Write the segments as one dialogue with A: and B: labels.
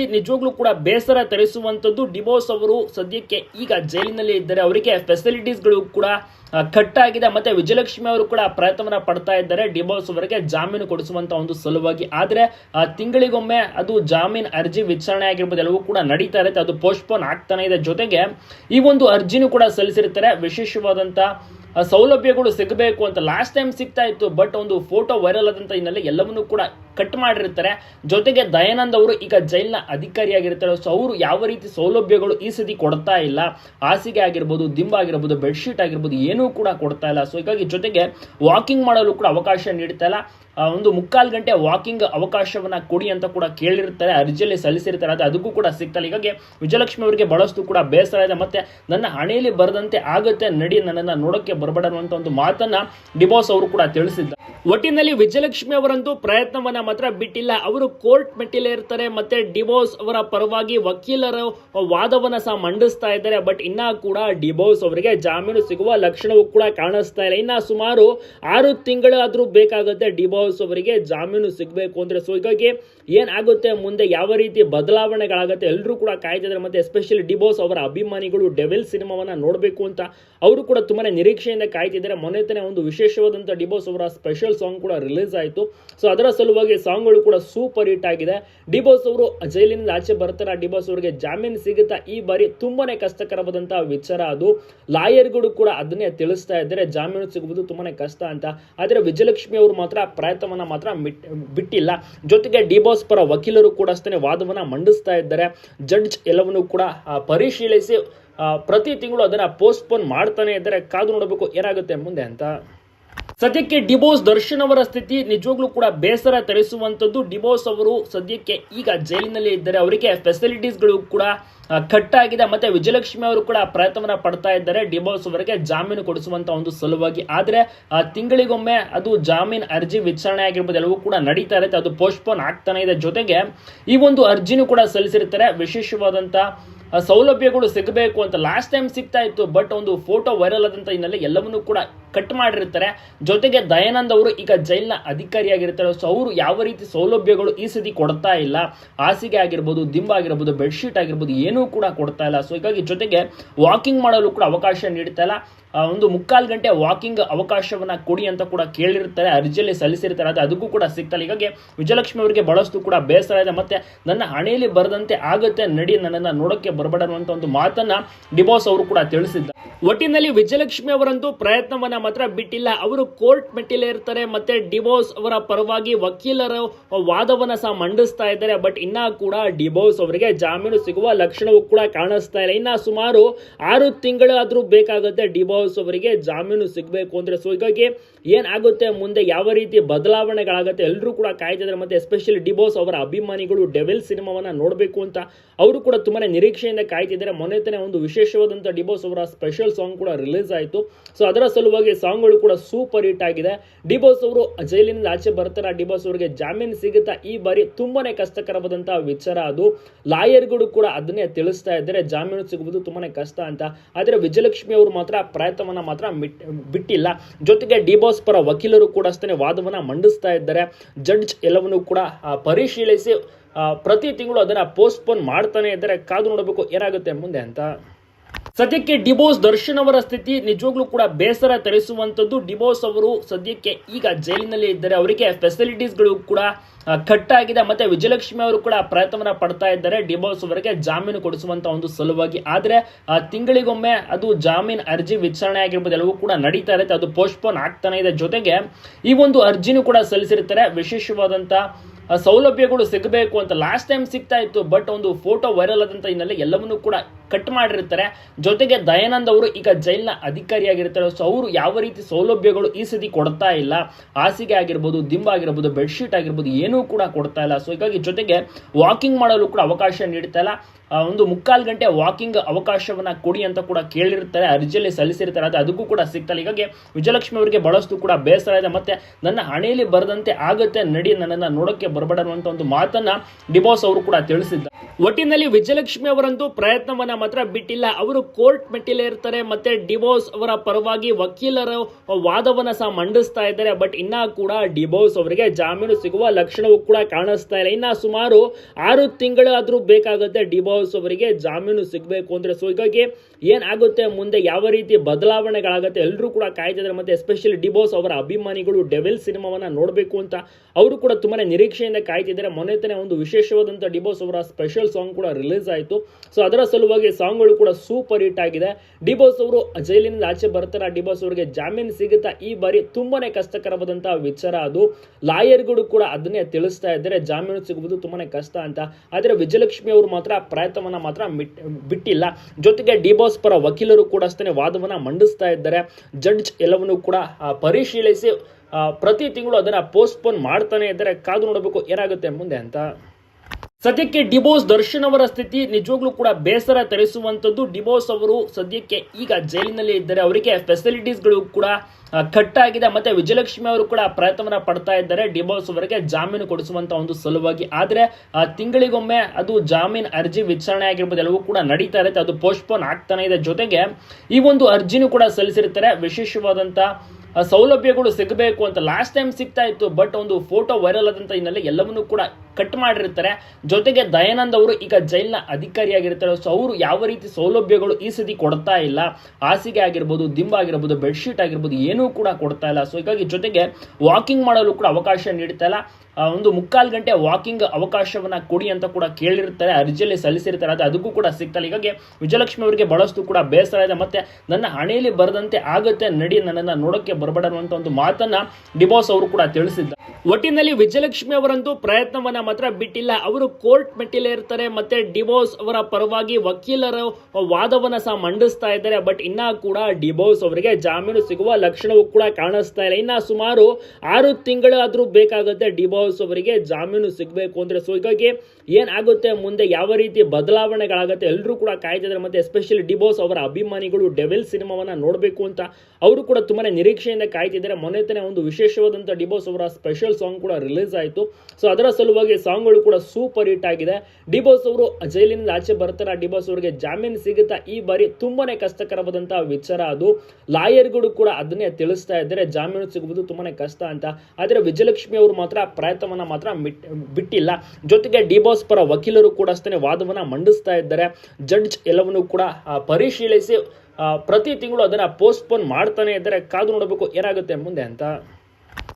A: ನಿಜವಾಗ್ಲೂ ಕೂಡ ಬೇಸರ ತರಿಸುವಂತದ್ದು ಡಿಬೋಸ್ ಅವರು ಸದ್ಯಕ್ಕೆ ಈಗ ಜೈಲಿನಲ್ಲಿ ಇದ್ದಾರೆ. ಅವರಿಗೆ ಫೆಸಿಲಿಟೀಸ್ಗಳು ಕೂಡ ಕಟ್ ಆಗಿದೆ ಮತ್ತೆ ವಿಜಯಲಕ್ಷ್ಮಿ ಅವರು ಕೂಡ ಪ್ರಯತ್ನವನ್ನ ಪಡ್ತಾ ಇದ್ದಾರೆ ಡಿಬೋಸ್ ಅವರಿಗೆ ಜಾಮೀನು ಕೊಡಿಸುವಂತ ಒಂದು ಸಲುವಾಗಿ. ಆದ್ರೆ ತಿಂಗಳಿಗೊಮ್ಮೆ ಅದು ಜಾಮೀನ್ ಅರ್ಜಿ ವಿಚಾರಣೆ ಆಗಿರ್ಬೋದು, ಎಲ್ಲವೂ ಕೂಡ ನಡೀತಾ ಇರುತ್ತೆ. ಅದು ಪೋಸ್ಟ್ಪೋನ್ ಆಗ್ತಾನೆ ಇದೆ. ಜೊತೆಗೆ ಈ ಒಂದು ಅರ್ಜಿನೂ ಕೂಡ ಸಲ್ಲಿಸಿರ್ತಾರೆ. ವಿಶೇಷವಾದಂತ ಸೌಲಭ್ಯಗಳು ಸಿಗಬೇಕು ಅಂತ ಲಾಸ್ಟ್ ಟೈಮ್ ಸಿಗ್ತಾ ಇತ್ತು ಬಟ್ ಒಂದು ಫೋಟೋ ವೈರಲ್ ಆದಂತ ಹಿನ್ನೆಲೆ ಎಲ್ಲವನ್ನೂ ಕೂಡ ಕಟ್ ಮಾಡಿರ್ತಾರೆ. ಜೊತೆಗೆ ದಯಾನಂದ್ ಅವರು ಈಗ ಜೈಲ್ನ ಅಧಿಕಾರಿಯಾಗಿರ್ತಾರೆ ಸೊ ಅವರು ಯಾವ ರೀತಿ ಸೌಲಭ್ಯಗಳು ಈ ಸತಿ ಕೊಡ್ತಾ ಇಲ್ಲ? ಹಾಸಿಗೆ ಆಗಿರ್ಬೋದು, ದಿಂಬ ಆಗಿರ್ಬೋದು ಬೆಡ್ಶೀಟ್ ಆಗಿರ್ಬೋದು, ಏನೂ ಕೂಡ ಕೊಡ್ತಾ ಇಲ್ಲ. ಸೊ ಹೀಗಾಗಿ ಜೊತೆಗೆ ವಾಕಿಂಗ್ ಮಾಡಲು ಕೂಡ ಅವಕಾಶ ನೀಡ್ತಾ ಇಲ್ಲ. ಒಂದು ಮುಕ್ಕಾಲು ಗಂಟೆ ವಾಕಿಂಗ್ ಅವಕಾಶವನ್ನ ಕೊಡಿ ಅಂತ ಕೂಡ ಕೇಳಿರ್ತಾರೆ. ಅರ್ಜಿಯಲ್ಲಿ ಸಲ್ಲಿಸಿರ್ತಾರೆ. ಅದು ಅದಕ್ಕೂ ಕೂಡ ಸಿಗ್ತಲ್ಲ ಹೀಗಾಗಿ ವಿಜಯಲಕ್ಷ್ಮಿ ಅವರಿಗೆ ಬಹಳಷ್ಟು ಕೂಡ ಬೇಸರ ಇದೆ. ಮತ್ತೆ ನನ್ನ ಹಣೆಯಲ್ಲಿ ಬರದಂತೆ ಆಗುತ್ತೆ. ನಡಿ ನನ್ನನ್ನು ನೋಡೋಕ್ಕೆ ಬರಬೇಡ ಒಂದು ಮಾತನ್ನ ಡಿಬೋಸ್ ಅವರು ಕೂಡ ತಿಳಿಸಿದ್ದಾರೆ. ಒಟ್ಟಿನಲ್ಲಿ ವಿಜಯಲಕ್ಷ್ಮಿ ಅವರಂತೂ ಪ್ರಯತ್ನವನ್ನ ಮಾತ್ರ ಬಿಟ್ಟಿಲ್ಲ. ಅವರು ಕೋರ್ಟ್ ಮೆಟ್ಟಿಲೇ ಇರ್ತಾರೆ, ಮತ್ತೆ ಡಿಬೋಸ್ ಅವರ ಪರವಾಗಿ ವಕೀಲರ ವಾದವನ್ನ ಸಹ ಮಂಡಿಸ್ತಾ ಇದ್ದಾರೆ. ಬಟ್ ಇನ್ನ ಕೂಡ ಡಿಬೋಸ್ ಅವರಿಗೆ ಜಾಮೀನು ಸಿಗುವ ಲಕ್ಷಣವೂ ಕೂಡ ಕಾಣಿಸ್ತಾ ಇಲ್ಲ. ಇನ್ನ ಸುಮಾರು ಆರು ತಿಂಗಳಾದ್ರೂ ಬೇಕಾಗುತ್ತೆ ಡಿಬೋಸ್ ಅವರಿಗೆ ಜಾಮೀನು ಸಿಗಬೇಕು ಅಂದ್ರೆ. ಸೊ ಹೀಗಾಗಿ ಏನಾಗುತ್ತೆ? ಮುಂದೆ ಯಾವ ರೀತಿ ಬದಲಾವಣೆಗಳಾಗುತ್ತೆ? ಎಲ್ಲರೂ ಕೂಡ ಕಾಯ್ತಿದ್ದಾರೆ. ಮತ್ತೆ ಎಸ್ಪೆಷಲಿ ಡಿಬೋಸ್ ಅವರ ಅಭಿಮಾನಿಗಳು ಡೆವಿಲ್ ಸಿನಿಮಾವನ್ನ ನೋಡಬೇಕು ಅಂತ ಅವರು ಕೂಡ ತುಂಬಾ ನಿರೀಕ್ಷೆಯಿಂದ ಕಾಯ್ತಿದ್ದಾರೆ. ಮೊನ್ನೆ ತಾನೇ ಒಂದು ವಿಶೇಷವಾದಂಥ ಡಿಬೋಸ್ ಅವರ ಸ್ಪೆಷಲ್ ಸಾಂಗ್ ಕೂಡ ರಿಲೀಸ್ ಆಯಿತು. ಸೊ ಅದರ ಸಲುವಾಗಿ ಸಾಂಗ್ಗಳು ಕೂಡ ಸೂಪರ್ ಹಿಟ್ ಆಗಿದೆ. ಡಿಬೋಸ್ ಅವರು ಜೈಲಿನಿಂದ ಆಚೆ ಬರ್ತಾರೆ. ಡಿಬೋಸ್ ಅವರಿಗೆ ಜಾಮೀನು ಸಿಗುತ್ತಾ? ಈ ಬಾರಿ ತುಂಬಾನೇ ಕಷ್ಟಕರವಾದಂತಹ ವಿಚಾರ ಅದು. ಲಾಯರ್ಗಳು ಕೂಡ ಅದನ್ನೇ ತಿಳಿಸ್ತಾ ಇದ್ದಾರೆ. ಜಾಮೀನು ಸಿಗುವುದು ತುಂಬಾನೇ ಕಷ್ಟ ಅಂತ. ಆದರೆ ವಿಜಯಲಕ್ಷ್ಮಿ ಅವರು ಮಾತ್ರ ಪ್ರಯತ್ನವನ್ನ ಮಾತ್ರ ಬಿಟ್ಟಿಲ್ಲ. ಜೊತೆಗೆ ಡಿಬೋಸ್ ಪರ ವಕೀಲರು ಕೂಡ ಅಷ್ಟೇ ವಾದವನ್ನು ಮಂಡಿಸ್ತಾ ಇದ್ದಾರೆ. ಜಡ್ಜ್ ಎಲ್ಲವನ್ನು ಕೂಡ ಪರಿಶೀಲಿಸಿ ಪ್ರತಿ ತಿಂಗಳು ಅದನ್ನು ಪೋಸ್ಟ್ಪೋನ್ ಮಾಡ್ತಾನೆ ಇದ್ದಾರೆ. ಕಾದು ನೋಡಬೇಕು ಏನಾಗುತ್ತೆ ಮುಂದೆ ಅಂತ. ಸದ್ಯಕ್ಕೆ ಡಿಬೋಸ್ ದರ್ಶನ್ ಅವರ ಸ್ಥಿತಿ ನಿಜವಾಗ್ಲೂ ಕೂಡ ಬೇಸರ ತರಿಸುವಂತದ್ದು. ಡಿಬೋಸ್ ಅವರು ಸದ್ಯಕ್ಕೆ ಈಗ ಜೈಲಿನಲ್ಲಿ ಇದ್ದಾರೆ. ಅವರಿಗೆ ಫೆಸಿಲಿಟೀಸ್ಗಳು ಕೂಡ ಕಟ್ ಆಗಿದೆ ಮತ್ತೆ ವಿಜಯಲಕ್ಷ್ಮಿ ಅವರು ಕೂಡ ಪ್ರಯತ್ನವನ್ನ ಪಡ್ತಾ ಇದ್ದಾರೆ. ಡಿಬೋಸ್ ಅವರಿಗೆ ಜಾಮೀನು ಕೊಡಿಸುವಂತ ಒಂದು ಸಲುವಾಗಿ. ಆದ್ರೆ ತಿಂಗಳಿಗೊಮ್ಮೆ ಅದು ಜಾಮೀನ್ ಅರ್ಜಿ ವಿಚಾರಣೆ ಆಗಿರ್ಬೋದು, ಎಲ್ಲವೂ ಕೂಡ ನಡೀತಾ ಇರುತ್ತೆ. ಅದು ಪೋಸ್ಟ್ಪೋನ್ ಆಗ್ತಾನೆ ಇದೆ. ಜೊತೆಗೆ ಈ ಒಂದು ಅರ್ಜಿನೂ ಕೂಡ ಸಲ್ಲಿಸಿರ್ತಾರೆ. ವಿಶೇಷವಾದಂತ ಸೌಲಭ್ಯಗಳು ಸಿಗಬೇಕು ಅಂತ. ಲಾಸ್ಟ್ ಟೈಮ್ ಸಿಗ್ತಾ ಇತ್ತು ಬಟ್ ಒಂದು ಫೋಟೋ ವೈರಲ್ ಆದಂತ ಹಿನ್ನೆಲೆ ಎಲ್ಲವನ್ನೂ ಕೂಡ ಕಟ್ ಮಾಡಿರ್ತಾರೆ. ಜೊತೆಗೆ ದಯಾನಂದ್ ಅವರು ಈಗ ಜೈಲ್ನ ಅಧಿಕಾರಿಯಾಗಿರ್ತಾರೆ ಸೊ ಅವರು ಯಾವ ರೀತಿ ಸೌಲಭ್ಯಗಳು ಈ ಸತಿ ಕೊಡ್ತಾ ಇಲ್ಲ. ಹಾಸಿಗೆ ಆಗಿರ್ಬೋದು, ದಿಂಬ ಆಗಿರ್ಬೋದು, ಬೆಡ್ಶೀಟ್ ಆಗಿರ್ಬೋದು, ಏನೂ ಕೂಡ ಕೊಡ್ತಾ ಇಲ್ಲ. ಸೊ ಹೀಗಾಗಿ ಜೊತೆಗೆ ವಾಕಿಂಗ್ ಮಾಡಲು ಕೂಡ ಅವಕಾಶ ನೀಡ್ತಾ ಇಲ್ಲ. ಒಂದು ಮುಕ್ಕಾಲು ಗಂಟೆ ವಾಕಿಂಗ್ ಅವಕಾಶವನ್ನ ಕೊಡಿ ಅಂತ ಕೂಡ ಕೇಳಿರ್ತಾರೆ. ಅರ್ಜಿಯಲ್ಲಿ ಸಲ್ಲಿಸಿರ್ತಾರೆ. ಅದು ಅದಕ್ಕೂ ಕೂಡ ಸಿಗ್ತಲ್ಲ ಹೀಗಾಗಿ ವಿಜಯಲಕ್ಷ್ಮಿ ಅವರಿಗೆ ಬಹಳಷ್ಟು ಕೂಡ ಬೇಸರ ಇದೆ. ಮತ್ತೆ ನನ್ನ ಹಣೆಯಲ್ಲಿ ಬರದಂತೆ ಆಗುತ್ತೆ ನಡಿ, ನನ್ನನ್ನು ನೋಡೋಕ್ಕೆ ಬರಬೇಡ ಅನ್ನುವಂಥ ಒಂದು ಮಾತನ್ನ ಡಿಬೋಸ್ ಅವರು ಕೂಡ ತಿಳಿಸಿದ್ದಾರೆ. ಒಟ್ಟಿನಲ್ಲಿ ವಿಜಯಲಕ್ಷ್ಮಿ ಅವರಂತೂ ಪ್ರಯತ್ನವನ್ನ ಮಾತ್ರ ಬಿಟ್ಟಿಲ್ಲ. ಅವರು ಕೋರ್ಟ್ ಮೆಟ್ಟಿಲೇ ಇರ್ತಾರೆ, ಮತ್ತೆ ಡಿವೋರ್ಸ್ ಅವರ ಪರವಾಗಿ ವಕೀಲರ ವಾದವನ್ನ ಸಹ ಮಂಡಿಸ್ತಾ ಇದ್ದಾರೆ. ಬಟ್ ಇನ್ನ ಕೂಡ ಡಿಬೋಸ್ ಅವರಿಗೆ ಜಾಮೀನು ಸಿಗುವ ಲಕ್ಷಣವೂ ಕೂಡ ಕಾಣಿಸ್ತಾ ಇಲ್ಲ. ಇನ್ನ ಸುಮಾರು ಆರು ತಿಂಗಳಾದರೂ ಬೇಕಾಗುತ್ತೆ ಡಿವೋರ್ಸ್ ಅವರಿಗೆ ಜಾಮೀನು ಸಿಗಬೇಕು ಅಂದ್ರೆ. ಸೊ ಹೀಗಾಗಿ ಏನಾಗುತ್ತೆ? ಮುಂದೆ ಯಾವ ರೀತಿ ಬದಲಾವಣೆಗಳಾಗುತ್ತೆ? ಎಲ್ಲರೂ ಕೂಡ ಕಾಯ್ತಿದ್ದಾರೆ ಮತ್ತೆ ಎಸ್ಪೆಷಲಿ ಡಿಬೋಸ್ ಅವರ ಅಭಿಮಾನಿಗಳು ಡೆವಿಲ್ ಸಿನಿಮಾವನ್ನ ನೋಡಬೇಕು ಅಂತ ಅವರು ಕೂಡ ತುಂಬಾ ನಿರೀಕ್ಷೆಯಿಂದ ಕಾಯ್ತಿದ್ದಾರೆ ಮೊನ್ನೆ ತಾನೇ ಒಂದು ವಿಶೇಷವಾದಂಥ ಡಿಬೋಸ್ ಅವರ ಸ್ಪೆಷಲ್ ಸಾಂಗ್ ಕೂಡ ರಿಲೀಸ್ ಆಯಿತು. ಸೊ ಅದರ ಸಲುವಾಗಿ ಸಾಂಗ್ಗಳು ಕೂಡ ಸೂಪರ್ ಹಿಟ್ ಆಗಿದೆ. ಡಿಬೋಸ್ ಅವರು ಜೈಲಿನಿಂದ ಆಚೆ ಬರ್ತಾರೆ. ಡಿಬೋಸ್ ಅವರಿಗೆ ಜಾಮೀನು ಸಿಗುತ್ತಾ? ಈ ಬಾರಿ ತುಂಬಾನೇ ಕಷ್ಟಕರವಾದಂಥ ವಿಚಾರ ಅದು. ಲಾಯರ್ಗಳು ಕೂಡ ಅದನ್ನೇ ತಿಳಿಸ್ತಾ ಇದ್ದಾರೆ. ಜಾಮೀನು ಸಿಗುವುದು ತುಂಬಾನೇ ಕಷ್ಟ ಅಂತ. ಆದರೆ ವಿಜಯಲಕ್ಷ್ಮಿ ಅವರು ಮಾತ್ರ ಪ್ರಯತ್ನವನ್ನ ಮಾತ್ರ ಬಿಟ್ಟಿಲ್ಲ. ಜೊತೆಗೆ ಡಿಬೋಸ್ ಪರ ವಕೀಲರು ಕೂಡ ಅಷ್ಟೇ ವಾದವನ್ನು ಮಂಡಿಸ್ತಾ ಇದ್ದಾರೆ. ಜಡ್ಜ್ ಎಲ್ಲವನ್ನೂ ಕೂಡ ಪರಿಶೀಲಿಸಿ ಪ್ರತಿ ತಿಂಗಳು ಅದನ್ನ ಪೋಸ್ಟ್ಪೋನ್ ಮಾಡ್ತಾನೆ ಇದ್ದಾರೆ. ಕಾದು ನೋಡಬೇಕು ಏನಾಗುತ್ತೆ ಮುಂದೆ ಅಂತ. ಸದ್ಯಕ್ಕೆ ಡಿಬೋಸ್ ದರ್ಶನ್ ಅವರ ಸ್ಥಿತಿ ನಿಜವಾಗ್ಲೂ ಕೂಡ ಬೇಸರ ತರಿಸುವಂತದ್ದು ಡಿಬೋಸ್ ಅವರು ಸದ್ಯಕ್ಕೆ ಈಗ ಜೈಲಿನಲ್ಲಿ ಇದ್ದಾರೆ. ಅವರಿಗೆ ಫೆಸಿಲಿಟೀಸ್ಗಳು ಕೂಡ ಕಟ್ ಆಗಿದೆ ಮತ್ತೆ ವಿಜಯಲಕ್ಷ್ಮಿ ಅವರು ಕೂಡ ಪ್ರಯತ್ನವನ್ನ ಪಡ್ತಾ ಇದ್ದಾರೆ. ಡಿಬೋಸ್ ಅವರಿಗೆ ಜಾಮೀನು ಕೊಡಿಸುವಂತ ಒಂದು ಸಲುವಾಗಿ. ಆದ್ರೆ ತಿಂಗಳಿಗೊಮ್ಮೆ ಅದು ಜಾಮೀನು ಅರ್ಜಿ ವಿಚಾರಣೆ ಆಗಿರ್ಬೋದು, ಎಲ್ಲವೂ ಕೂಡ ನಡೀತಾ ಇರುತ್ತೆ. ಅದು ಪೋಸ್ಟ್ಪೋನ್ ಆಗ್ತಾನೆ ಇದೆ. ಜೊತೆಗೆ ಈ ಒಂದು ಅರ್ಜಿನೂ ಕೂಡ ಸಲ್ಲಿಸಿರ್ತಾರೆ. ವಿಶೇಷವಾದಂತ ಸೌಲಭ್ಯಗಳು ಸಿಗಬೇಕು ಅಂತ ಲಾಸ್ಟ್ ಟೈಮ್ ಸಿಗ್ತಾ ಇತ್ತು. ಬಟ್ ಒಂದು ಫೋಟೋ ವೈರಲ್ ಆದಂತ ಹಿನ್ನೆಲೆ ಎಲ್ಲವನ್ನೂ ಕೂಡ ಕಟ್ ಮಾಡಿರ್ತಾರೆ. ಜೊತೆಗೆ ದಯಾನಂದ್ ಅವರು ಈಗ ಜೈಲ್ನ ಅಧಿಕಾರಿಯಾಗಿರ್ತಾರೆ. ಸೊ ಅವರು ಯಾವ ರೀತಿ ಸೌಲಭ್ಯಗಳು ಈ ಸತಿ ಕೊಡ್ತಾ ಇಲ್ಲ. ಹಾಸಿಗೆ ಆಗಿರ್ಬೋದು, ದಿಂಬ ಆಗಿರ್ಬೋದು, ಬೆಡ್ಶೀಟ್ ಆಗಿರ್ಬೋದು, ಏನೂ ಕೂಡ ಕೊಡ್ತಾ ಇಲ್ಲ. ಸೊ ಹೀಗಾಗಿ ಜೊತೆಗೆ ವಾಕಿಂಗ್ ಮಾಡಲು ಕೂಡ ಅವಕಾಶ ನೀಡ್ತಾ ಇಲ್ಲ. ಒಂದು ಮುಕ್ಕಾಲು ಗಂಟೆ ವಾಕಿಂಗ್ ಅವಕಾಶವನ್ನ ಕೊಡಿ ಅಂತ ಕೂಡ ಕೇಳಿರ್ತಾರೆ. ಅರ್ಜಿಯಲ್ಲಿ ಸಲ್ಲಿಸಿರ್ತಾರೆ. ಅದು ಅದಕ್ಕೂ ಕೂಡ ಸಿಗ್ತಲ್ಲ ಹೀಗಾಗಿ ವಿಜಯಲಕ್ಷ್ಮಿ ಅವರಿಗೆ ಬಹಳಷ್ಟು ಕೂಡ ಬೇಸರ ಇದೆ. ಮತ್ತೆ ನನ್ನ ಹಣೆಯಲ್ಲಿ ಬರದಂತೆ ಆಗುತ್ತೆ. ನಡಿ, ನನ್ನನ್ನು ನೋಡೋಕ್ಕೆ ಬರಬೇಡ ಅನ್ನುವಂಥ ಒಂದು ಮಾತನ್ನ ಡಿಬೋಸ್ ಅವರು ಕೂಡ ತಿಳಿಸಿದ್ದಾರೆ. ಒಟ್ಟಿನಲ್ಲಿ ವಿಜಯಲಕ್ಷ್ಮಿ ಅವರಂತೂ ಪ್ರಯತ್ನವನ್ನ ಮಾತ್ರ ಬಿಟ್ಟಿಲ್ಲ. ಅವರು ಕೋರ್ಟ್ ಮೆಟ್ಟಿಲೇ ಇರ್ತಾರೆ, ಮತ್ತೆ ಡಿವೋರ್ಸ್ ಅವರ ಪರವಾಗಿ ವಕೀಲರ ವಾದವನ್ನು ಸಹ ಮಂಡಿಸ್ತಾ ಇದ್ದಾರೆ. ಬಟ್ ಇನ್ನ ಕೂಡ ಡಿವೋರ್ಸ್ ಅವರಿಗೆ ಜಾಮೀನು ಸಿಗುವ ಲಕ್ಷಣವೂ ಕೂಡ ಕಾಣಿಸ್ತಾ ಇಲ್ಲ. ಇನ್ನ ಸುಮಾರು ಆರು ತಿಂಗಳಾದರೂ ಬೇಕಾಗುತ್ತೆ ಡಿವೋರ್ಸ್ ಅವರಿಗೆ ಜಾಮೀನು ಸಿಗಬೇಕು ಅಂದ್ರೆ. ಸೊ ಹೀಗಾಗಿ ಏನಾಗುತ್ತೆ? ಮುಂದೆ ಯಾವ ರೀತಿ ಬದಲಾವಣೆಗಳಾಗುತ್ತೆ? ಎಲ್ಲರೂ ಕೂಡ ಕಾಯ್ತಿದ್ದಾರೆ ಮತ್ತೆ ಎಸ್ಪೆಷಲಿ ಡಿಬೋಸ್ ಅವರ ಅಭಿಮಾನಿಗಳು ಡೆವಿಲ್ ಸಿನಿಮಾವನ್ನ ನೋಡಬೇಕು ಅಂತ. ಅವರು ಕೂಡ ತುಂಬಾನೇ ನಿರೀಕ್ಷೆಯಿಂದ ಕಾಯ್ತಿದ್ದಾರೆ ಮೊನ್ನೆ ತಾನೇ ಒಂದು ವಿಶೇಷವಾದಂಥ ಡಿಬೋಸ್ ಅವರ ಸ್ಪೆಷಲ್ ಸಾಂಗ್ ಕೂಡ ರಿಲೀಸ್ ಆಯಿತು. ಸೊ ಅದರ ಸಲುವಾಗಿ ಸಾಂಗ್ಗಳು ಕೂಡ ಸೂಪರ್ ಹಿಟ್ ಆಗಿದೆ. ಡಿಬೋಸ್ ಅವರು ಜೈಲಿನಿಂದ ಆಚೆ ಬರ್ತಾರೆ. ಡಿಬೋಸ್ ಅವರಿಗೆ ಜಾಮೀನು ಸಿಗುತ್ತಾ? ಈ ಬಾರಿ ತುಂಬಾನೇ ಕಷ್ಟಕರವಾದಂಥ ವಿಚಾರ ಅದು. ಲಾಯರ್ಗಳು ಕೂಡ ಅದನ್ನೇ ತಿಳಿಸ್ತಾ ಇದ್ದಾರೆ. ಜಾಮೀನು ಸಿಗುವುದು ತುಂಬಾನೇ ಕಷ್ಟ ಅಂತ. ಆದರೆ ವಿಜಯಲಕ್ಷ್ಮಿ ಅವರು ಮಾತ್ರ ಪ್ರಯತ್ನವನ್ನ ಮಾತ್ರ ಬಿಟ್ಟಿಲ್ಲ. ಜೊತೆಗೆ ಡಿಬೋಸ್ ಪರ ವಕೀಲರು ಕೂಡ ಅಷ್ಟೇ ವಾದವನ್ನ ಮಂಡಿಸ್ತಾ ಇದ್ದಾರೆ. ಜಡ್ಜ್ ಎಲ್ಲವನ್ನೂ ಕೂಡ ಪರಿಶೀಲಿಸಿ ಪ್ರತಿ ತಿಂಗಳು ಅದನ್ನ ಪೋಸ್ಟ್ಪೋನ್ ಮಾಡ್ತಾನೆ ಇದ್ದಾರೆ. ಕಾದು ನೋಡಬೇಕು ಏನಾಗುತ್ತೆ ಮುಂದೆ ಅಂತ. ಸದ್ಯಕ್ಕೆ ಡಿಬೋಸ್ ದರ್ಶನ್ ಅವರ ಸ್ಥಿತಿ ನಿಜವಾಗ್ಲೂ ಕೂಡ ಬೇಸರ ತರಿಸುವಂತದ್ದು ಡಿಬೋಸ್ ಅವರು ಸದ್ಯಕ್ಕೆ ಈಗ ಜೈಲಿನಲ್ಲಿ ಇದ್ದಾರೆ. ಅವರಿಗೆ ಫೆಸಿಲಿಟೀಸ್ಗಳು ಕೂಡ ಕಟ್ ಆಗಿದೆ ಮತ್ತೆ ವಿಜಯಲಕ್ಷ್ಮಿ ಅವರು ಕೂಡ ಪ್ರಯತ್ನವನ್ನ ಪಡ್ತಾ ಇದ್ದಾರೆ. ಡಿಬೋಸ್ ಅವರಿಗೆ ಜಾಮೀನು ಕೊಡಿಸುವಂತ ಒಂದು ಸಲುವಾಗಿ. ಆದ್ರೆ ತಿಂಗಳಿಗೊಮ್ಮೆ ಅದು ಜಾಮೀನ್ ಅರ್ಜಿ ವಿಚಾರಣೆ ಆಗಿರ್ಬೋದು, ಎಲ್ಲವೂ ಕೂಡ ನಡೀತಾ ಇರುತ್ತೆ. ಅದು ಪೋಸ್ಟ್ಪೋನ್ ಆಗ್ತಾನೆ ಇದೆ. ಜೊತೆಗೆ ಈ ಒಂದು ಅರ್ಜಿನೂ ಕೂಡ ಸಲ್ಲಿಸಿರ್ತಾರೆ. ವಿಶೇಷವಾದಂತ ಸೌಲಭ್ಯಗಳು ಸಿಗಬೇಕು ಅಂತ ಲಾಸ್ಟ್ ಟೈಮ್ ಸಿಗ್ತಾ ಇತ್ತು ಬಟ್ ಒಂದು ಫೋಟೋ ವೈರಲ್ ಆದಂತ ಹಿನ್ನೆಲೆ ಎಲ್ಲವನ್ನೂ ಕೂಡ ಕಟ್ ಮಾಡಿರ್ತಾರೆ. ಜೊತೆಗೆ ದಯಾನಂದ್ ಅವರು ಈಗ ಜೈಲ್ನ ಅಧಿಕಾರಿಯಾಗಿರ್ತಾರೆ. ಸೊ ಅವರು ಯಾವ ರೀತಿ ಸೌಲಭ್ಯಗಳು ಈ ಸತಿ ಕೊಡ್ತಾ ಇಲ್ಲ, ಹಾಸಿಗೆ ಆಗಿರ್ಬೋದು, ದಿಂಬ ಆಗಿರ್ಬೋದು ಬೆಡ್ಶೀಟ್ ಆಗಿರ್ಬೋದು, ಏನೂ ಕೂಡ ಕೊಡ್ತಾ ಇಲ್ಲ. ಸೊ ಹೀಗಾಗಿ ಜೊತೆಗೆ ವಾಕಿಂಗ್ ಮಾಡಲು ಕೂಡ ಅವಕಾಶ ನೀಡ್ತಾ ಇಲ್ಲ. ಒಂದು ಮುಕ್ಕಾಲು ಗಂಟೆ ವಾಕಿಂಗ್ ಅವಕಾಶವನ್ನ ಕೊಡಿ ಅಂತ ಕೂಡ ಕೇಳಿರ್ತಾರೆ, ಅರ್ಜಿಯಲ್ಲಿ ಸಲ್ಲಿಸಿರ್ತಾರೆ ಅದು ಅದಕ್ಕೂ ಕೂಡ ಸಿಗ್ತಲ್ಲ ಹೀಗಾಗಿ ವಿಜಯಲಕ್ಷ್ಮಿ ಅವರಿಗೆ ಬಹಳಷ್ಟು ಕೂಡ ಬೇಸರ ಇದೆ. ಮತ್ತೆ ನನ್ನ ಹಣೆಯಲ್ಲಿ ಬರದಂತೆ ಆಗುತ್ತೆ ನಡಿ ನನ್ನನ್ನು ನೋಡೋಕ್ಕೆ ಬರಬೇಡ ಒಂದು ಮಾತನ್ನ ಡಿಬೋಸ್ ಅವರು ಕೂಡ ತಿಳಿಸಿದ್ದಾರೆ. ಒಟ್ಟಿನಲ್ಲಿ ವಿಜಯಲಕ್ಷ್ಮಿ ಅವರಂತೂ ಪ್ರಯತ್ನವನ್ನ ಮಾತ್ರ ಬಿಟ್ಟಿಲ್ಲ. ಅವರು ಕೋರ್ಟ್ ಮೆಟ್ಟಿಲೇ ಇರ್ತಾರೆ, ಮತ್ತೆ ಡಿಬೋಸ್ ಅವರ ಪರವಾಗಿ ವಕೀಲರು ವಾದವನ್ನ ಸಹ ಮಂಡಿಸ್ತಾ ಇದ್ದಾರೆ. ಬಟ್ ಇನ್ನ ಕೂಡ ಡಿಬೋಸ್ ಅವರಿಗೆ ಜಾಮೀನು ಸಿಗುವ ಲಕ್ಷಣವೂ ಕೂಡ ಕಾಣಿಸ್ತಾ ಇಲ್ಲ. ಇನ್ನ ಸುಮಾರು ಆರು ತಿಂಗಳಾದ್ರೂ ಬೇಕಾಗುತ್ತೆ ಡಿಬೋಸ್ ಅವರಿಗೆ ಜಾಮೀನು ಸಿಗಬೇಕು ಅಂದ್ರೆ. ಸೊ ಹೀಗಾಗಿ ಏನಾಗುತ್ತೆ? ಮುಂದೆ ಯಾವ ರೀತಿ ಬದಲಾವಣೆಗಳಾಗುತ್ತೆ? ಎಲ್ಲರೂ ಕೂಡ ಕಾಯ್ತಿದ್ದಾರೆ. ಮತ್ತೆ ಎಸ್ಪೆಷಲಿ ಡಿಬೋಸ್ ಅವರ ಅಭಿಮಾನಿಗಳು ಡೆವಿಲ್ ಸಿನಿಮಾವನ್ನ ನೋಡಬೇಕು ಅಂತ ಅವರು ಕೂಡ ತುಂಬಾ ನಿರೀಕ್ಷೆಯಿಂದ ಕಾಯ್ತಿದ್ದಾರೆ. ಮೊನ್ನೆ ತಾನೇ ಒಂದು ವಿಶೇಷವಾದಂಥ ಡಿಬೋಸ್ ಅವರ ಸ್ಪೆಷಲ್ ಸಾಂಗ್ ಕೂಡ ರಿಲೀಸ್ ಆಯಿತು. ಸೊ ಅದರ ಸಲುವಾಗಿ ಸಾಂಗ್ಗಳು ಕೂಡ ಸೂಪರ್ ಹಿಟ್ ಆಗಿದೆ. ಡಿಬೋಸ್ ಅವರು ಜೈಲಿನಿಂದ ಆಚೆ ಬರ್ತಾರೆ. ಡಿಬೋಸ್ ಅವರಿಗೆ ಜಾಮೀನು ಸಿಗುತ್ತಾ? ಈ ಬಾರಿ ತುಂಬಾನೇ ಕಷ್ಟಕರವಾದಂತಹ ವಿಚಾರ ಅದು. ಲಾಯರ್ಗಳು ಕೂಡ ಅದನ್ನೇ ತಿಳಿಸ್ತಾ ಇದ್ದಾರೆ. ಜಾಮೀನು ಸಿಗುವುದು ತುಂಬಾನೇ ಕಷ್ಟ ಅಂತ. ಆದರೆ ವಿಜಯಲಕ್ಷ್ಮಿ ಅವರು ಮಾತ್ರ ಪ್ರಯತ್ನವನ್ನ ಮಾತ್ರ ಬಿಟ್ಟಿಲ್ಲ. ಜೊತೆಗೆ ಡಿಬೋಸ್ ಪರ ವಕೀಲರು ಕೂಡ ಅಷ್ಟೇ ವಾದವನ್ನು ಮಂಡಿಸ್ತಾ ಇದ್ದಾರೆ. ಜಡ್ಜ್ ಎಲ್ಲವನ್ನು ಕೂಡ ಪರಿಶೀಲಿಸಿ ಪ್ರತಿ ತಿಂಗಳು ಅದನ್ನು ಪೋಸ್ಟ್ಪೋನ್ ಮಾಡ್ತಾನೆ ಇದ್ದಾರೆ. ಕಾದು ನೋಡಬೇಕು ಏನಾಗುತ್ತೆ ಮುಂದೆ ಅಂತ.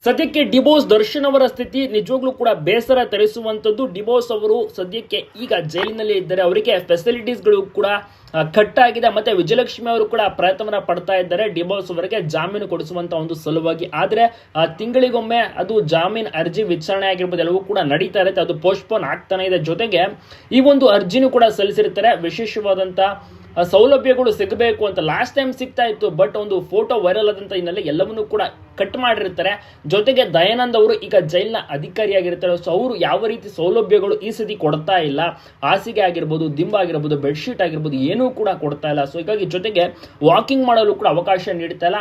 A: ಸದ್ಯಕ್ಕೆ ಡಿಬೋಸ್ ದರ್ಶನ್ ಅವರ ಸ್ಥಿತಿ ನಿಜವಾಗ್ಲೂ ಕೂಡ ಬೇಸರ ತರಿಸುವಂತದ್ದು. ಡಿಬೋಸ್ ಅವರು ಸದ್ಯಕ್ಕೆ ಈಗ ಜೈಲಿನಲ್ಲಿ ಇದ್ದಾರೆ. ಅವರಿಗೆ ಫೆಸಿಲಿಟೀಸ್ಗಳು ಕೂಡ ಕಟ್ ಆಗಿದೆ ಮತ್ತೆ ವಿಜಯಲಕ್ಷ್ಮಿ ಅವರು ಕೂಡ ಪ್ರಯತ್ನವನ್ನ ಪಡ್ತಾ ಇದ್ದಾರೆ. ಡಿಬೋಸ್ ಅವರಿಗೆ ಜಾಮೀನು ಕೊಡಿಸುವಂತ ಒಂದು ಸಲುವಾಗಿ. ಆದ್ರೆ ತಿಂಗಳಿಗೊಮ್ಮೆ ಅದು ಜಾಮೀನ್ ಅರ್ಜಿ ವಿಚಾರಣೆ ಆಗಿರ್ಬೋದು, ಎಲ್ಲವೂ ಕೂಡ ನಡೀತಾ ಇರುತ್ತೆ. ಅದು ಪೋಸ್ಟ್ಪೋನ್ ಆಗ್ತಾನೆ ಇದೆ. ಜೊತೆಗೆ ಈ ಒಂದು ಅರ್ಜಿನೂ ಕೂಡ ಸಲ್ಲಿಸಿರ್ತಾರೆ. ವಿಶೇಷವಾದಂತ ಸೌಲಭ್ಯಗಳು ಸಿಗಬೇಕು ಅಂತ. ಲಾಸ್ಟ್ ಟೈಮ್ ಸಿಗ್ತಾ ಇತ್ತು ಬಟ್ ಒಂದು ಫೋಟೋ ವೈರಲ್ ಆದಂತ ಹಿನ್ನೆಲೆ ಎಲ್ಲವನ್ನೂ ಕೂಡ ಕಟ್ ಮಾಡಿರ್ತಾರೆ. ಜೊತೆಗೆ ದಯಾನಂದ್ ಅವರು ಈಗ ಜೈಲ್ನ ಅಧಿಕಾರಿಯಾಗಿರ್ತಾರೆ ಸೊ ಅವರು ಯಾವ ರೀತಿ ಸೌಲಭ್ಯಗಳು ಈ ಸತಿ ಕೊಡ್ತಾ ಇಲ್ಲ. ಹಾಸಿಗೆ ಆಗಿರ್ಬೋದು, ದಿಂಬ ಆಗಿರ್ಬೋದು, ಬೆಡ್ಶೀಟ್ ಆಗಿರ್ಬೋದು, ಏನೂ ಕೂಡ ಕೊಡ್ತಾ ಇಲ್ಲ. ಸೊ ಹೀಗಾಗಿ ಜೊತೆಗೆ ವಾಕಿಂಗ್ ಮಾಡಲು ಕೂಡ ಅವಕಾಶ ನೀಡ್ತಾ ಇಲ್ಲ.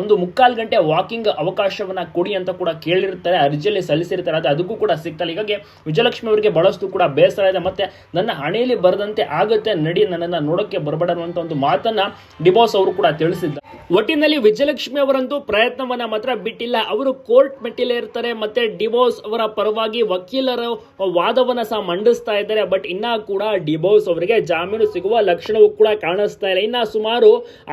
A: ಒಂದು ಮುಕ್ಕಾಲು ಗಂಟೆ ವಾಕಿಂಗ್ ಅವಕಾಶವನ್ನ ಕೊಡಿ ಅಂತ ಕೂಡ ಕೇಳಿರ್ತಾರೆ. ಅರ್ಜಿಯಲ್ಲಿ ಸಲ್ಲಿಸಿರ್ತಾರೆ. ಅದು ಅದಕ್ಕೂ ಕೂಡ ಸಿಗ್ತಾ ಇಲ್ಲ. ಹೀಗಾಗಿ ವಿಜಯಲಕ್ಷ್ಮಿ ಅವರಿಗೆ ಬಹಳಷ್ಟು ಕೂಡ ಬೇಸರ ಇದೆ. ಮತ್ತೆ ನನ್ನ ಹಣೆಯಲ್ಲಿ ಬರದಂತೆ ಆಗುತ್ತೆ ನಡಿ, ನನ್ನನ್ನು ನೋಡೋಕ್ಕೆ ಬರಬೇಡ ಅನ್ನುವಂಥ ಒಂದು ಮಾತನ್ನ ಡಿಬೋಸ್ ಅವರು ಕೂಡ ತಿಳಿಸಿದ್ದಾರೆ. ಒಟ್ಟಿನಲ್ಲಿ ವಿಜಯಲಕ್ಷ್ಮಿ ಅವರಂತೂ ಪ್ರಯತ್ನವನ್ನ ಮಾತ್ರ ಬಿಟ್ಟಿಲ್ಲ. ಅವರು ಕೋರ್ಟ್ ಮೆಟ್ಟಿಲೇ ಇರ್ತಾರೆ, ಮತ್ತೆ ಡಿವೋರ್ಸ್ ಅವರ ಪರವಾಗಿ ವಕೀಲರು ವಾದವನ್ನ ಸಹ ಮಂಡಿಸ್ತಾ ಇದ್ದಾರೆ. ಬಟ್ ಇನ್ನ ಕೂಡ ಡಿವೋರ್ಸ್ ಅವರಿಗೆ ಜಾಮೀನು ಸಿಗುವ ಲಕ್ಷಣವೂ ಕೂಡ ಕಾಣಿಸ್ತಾ ಇಲ್ಲ. ಇನ್ನ ಸುಮಾರು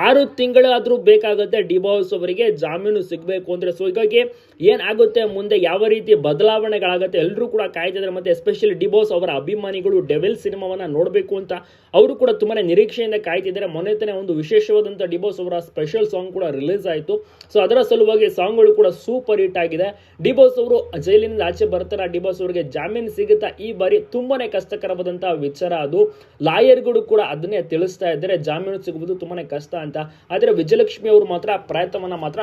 A: ಆರು ತಿಂಗಳಾದ್ರೂ ಬೇಕಾಗುತ್ತೆ ಡಿವೋರ್ಸ್ ಅವರಿಗೆ ಜಾಮೀನು ಸಿಗಬೇಕು ಅಂದ್ರೆ. ಸೊ ಹೀಗಾಗಿ ಏನಾಗುತ್ತೆ? ಮುಂದೆ ಯಾವ ರೀತಿ ಬದಲಾವಣೆಗಳಾಗುತ್ತೆ? ಎಲ್ಲರೂ ಕೂಡ ಕಾಯ್ತಿದ್ದಾರೆ ಮತ್ತೆ ಎಸ್ಪೆಷಲಿ ಡಿಬೋಸ್ ಅವರ ಅಭಿಮಾನಿಗಳು ಡೆವಿಲ್ ಸಿನಿಮಾವನ್ನ ನೋಡಬೇಕು ಅಂತ. ಅವರು ಕೂಡ ತುಂಬಾ ನಿರೀಕ್ಷೆಯಿಂದ ಕಾಯ್ತಿದ್ದಾರೆ. ಮೊನ್ನೆ ತಾನೇ ಒಂದು ವಿಶೇಷವಾದಂಥ ಡಿಬೋಸ್ ಅವರ ಸ್ಪೆಷಲ್ ಸಾಂಗ್ ಕೂಡ ರಿಲೀಸ್ ಆಯಿತು. ಸೊ ಅದರ ಸಲುವಾಗಿ ಸಾಂಗ್ಗಳು ಕೂಡ ಸೂಪರ್ ಹಿಟ್ ಆಗಿದೆ. ಡಿಬೋಸ್ ಅವರು ಜೈಲಿನಿಂದ ಆಚೆ ಬರ್ತಾರೆ. ಡಿಬೋಸ್ ಅವರಿಗೆ ಜಾಮೀನು ಸಿಗುತ್ತಾ? ಈ ಬಾರಿ ತುಂಬಾನೇ ಕಷ್ಟಕರವಾದಂಥ ವಿಚಾರ ಅದು. ಲಾಯರ್ಗಳು ಕೂಡ ಅದನ್ನೇ ತಿಳಿಸ್ತಾ ಇದ್ದಾರೆ. ಜಾಮೀನು ಸಿಗುವುದು ತುಂಬಾನೇ ಕಷ್ಟ ಅಂತ. ಆದರೆ ವಿಜಯಲಕ್ಷ್ಮಿ ಅವರು ಮಾತ್ರ ಪ್ರಯತ್ನವನ್ನ ಮಾತ್ರ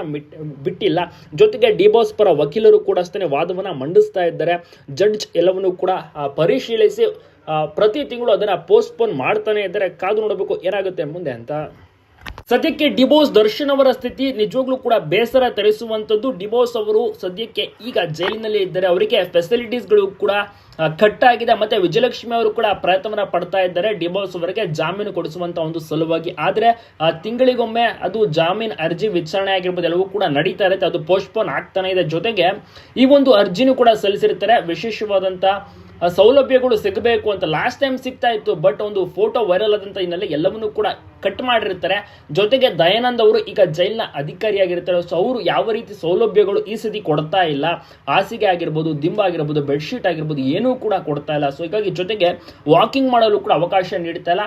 A: ಬಿಟ್ಟಿಲ್ಲ. ಜೊತೆಗೆ ಡಿಬೋಸ್ ಪರ ವಕೀಲರು ಕೂಡ ಅಷ್ಟೇ ವಾದವನ್ನು ಮಂಡಿಸ್ತಾ ಇದ್ದಾರೆ. ಜಡ್ಜ್ ಎಲ್ಲವನ್ನು ಕೂಡ ಪರಿಶೀಲಿಸಿ ಪ್ರತಿ ತಿಂಗಳು ಅದನ್ನ ಪೋಸ್ಟ್ಪೋನ್ ಮಾಡ್ತಾನೆ ಇದ್ದಾರೆ. ಕಾದು ನೋಡಬೇಕು ಏನಾಗುತ್ತೆ ಮುಂದೆ ಅಂತ. ಸದ್ಯಕ್ಕೆ ಡಿಬೋಸ್ ದರ್ಶನ್ ಅವರ ಸ್ಥಿತಿ ನಿಜವಾಗ್ಲೂ ಕೂಡ ಬೇಸರ ತರಿಸುವಂತದ್ದು ಡಿಬೋಸ್ ಅವರು ಸದ್ಯಕ್ಕೆ ಈಗ ಜೈಲಿನಲ್ಲಿ ಇದ್ದಾರೆ. ಅವರಿಗೆ ಫೆಸಿಲಿಟೀಸ್ಗಳು ಕೂಡ ಕಟ್ ಆಗಿದೆ ಮತ್ತೆ ವಿಜಯಲಕ್ಷ್ಮಿ ಅವರು ಕೂಡ ಪ್ರಯತ್ನವನ್ನ ಪಡ್ತಾ ಇದ್ದಾರೆ. ಡಿಬೋಸ್ ಅವರಿಗೆ ಜಾಮೀನು ಕೊಡಿಸುವಂತ ಒಂದು ಸಲುವಾಗಿ. ಆದ್ರೆ ತಿಂಗಳಿಗೊಮ್ಮೆ ಅದು ಜಾಮೀನು ಅರ್ಜಿ ವಿಚಾರಣೆ ಆಗಿರ್ಬೋದು, ಎಲ್ಲವೂ ಕೂಡ ನಡೀತಾ ಇರುತ್ತೆ. ಅದು ಪೋಸ್ಟ್ಪೋನ್ ಆಗ್ತಾನೆ ಇದೆ. ಜೊತೆಗೆ ಈ ಒಂದು ಅರ್ಜಿನೂ ಕೂಡ ಸಲ್ಲಿಸಿರ್ತಾರೆ. ವಿಶೇಷವಾದಂತ ಸೌಲಭ್ಯಗಳು ಸಿಗಬೇಕು ಅಂತ ಲಾಸ್ಟ್ ಟೈಮ್ ಸಿಗ್ತಾ ಇತ್ತು. ಬಟ್ ಒಂದು ಫೋಟೋ ವೈರಲ್ ಆದಂತ ಹಿನ್ನೆಲೆ ಎಲ್ಲವನ್ನೂ ಕೂಡ ಕಟ್ ಮಾಡಿರ್ತಾರೆ. ಜೊತೆಗೆ ದಯಾನಂದ್ ಅವರು ಈಗ ಜೈಲ್ನ ಅಧಿಕಾರಿಯಾಗಿರ್ತಾರೆ. ಸೊ ಅವರು ಯಾವ ರೀತಿ ಸೌಲಭ್ಯಗಳು ಈ ಸತಿ ಕೊಡ್ತಾ ಇಲ್ಲ. ಹಾಸಿಗೆ ಆಗಿರ್ಬೋದು, ದಿಂಬ ಆಗಿರ್ಬೋದು, ಬೆಡ್ಶೀಟ್ ಆಗಿರ್ಬೋದು, ಏನೂ ಕೂಡ ಕೊಡ್ತಾ ಇಲ್ಲ. ಸೊ ಹೀಗಾಗಿ ಜೊತೆಗೆ ವಾಕಿಂಗ್ ಮಾಡಲು ಕೂಡ ಅವಕಾಶ ನೀಡ್ತಾ ಇಲ್ಲ.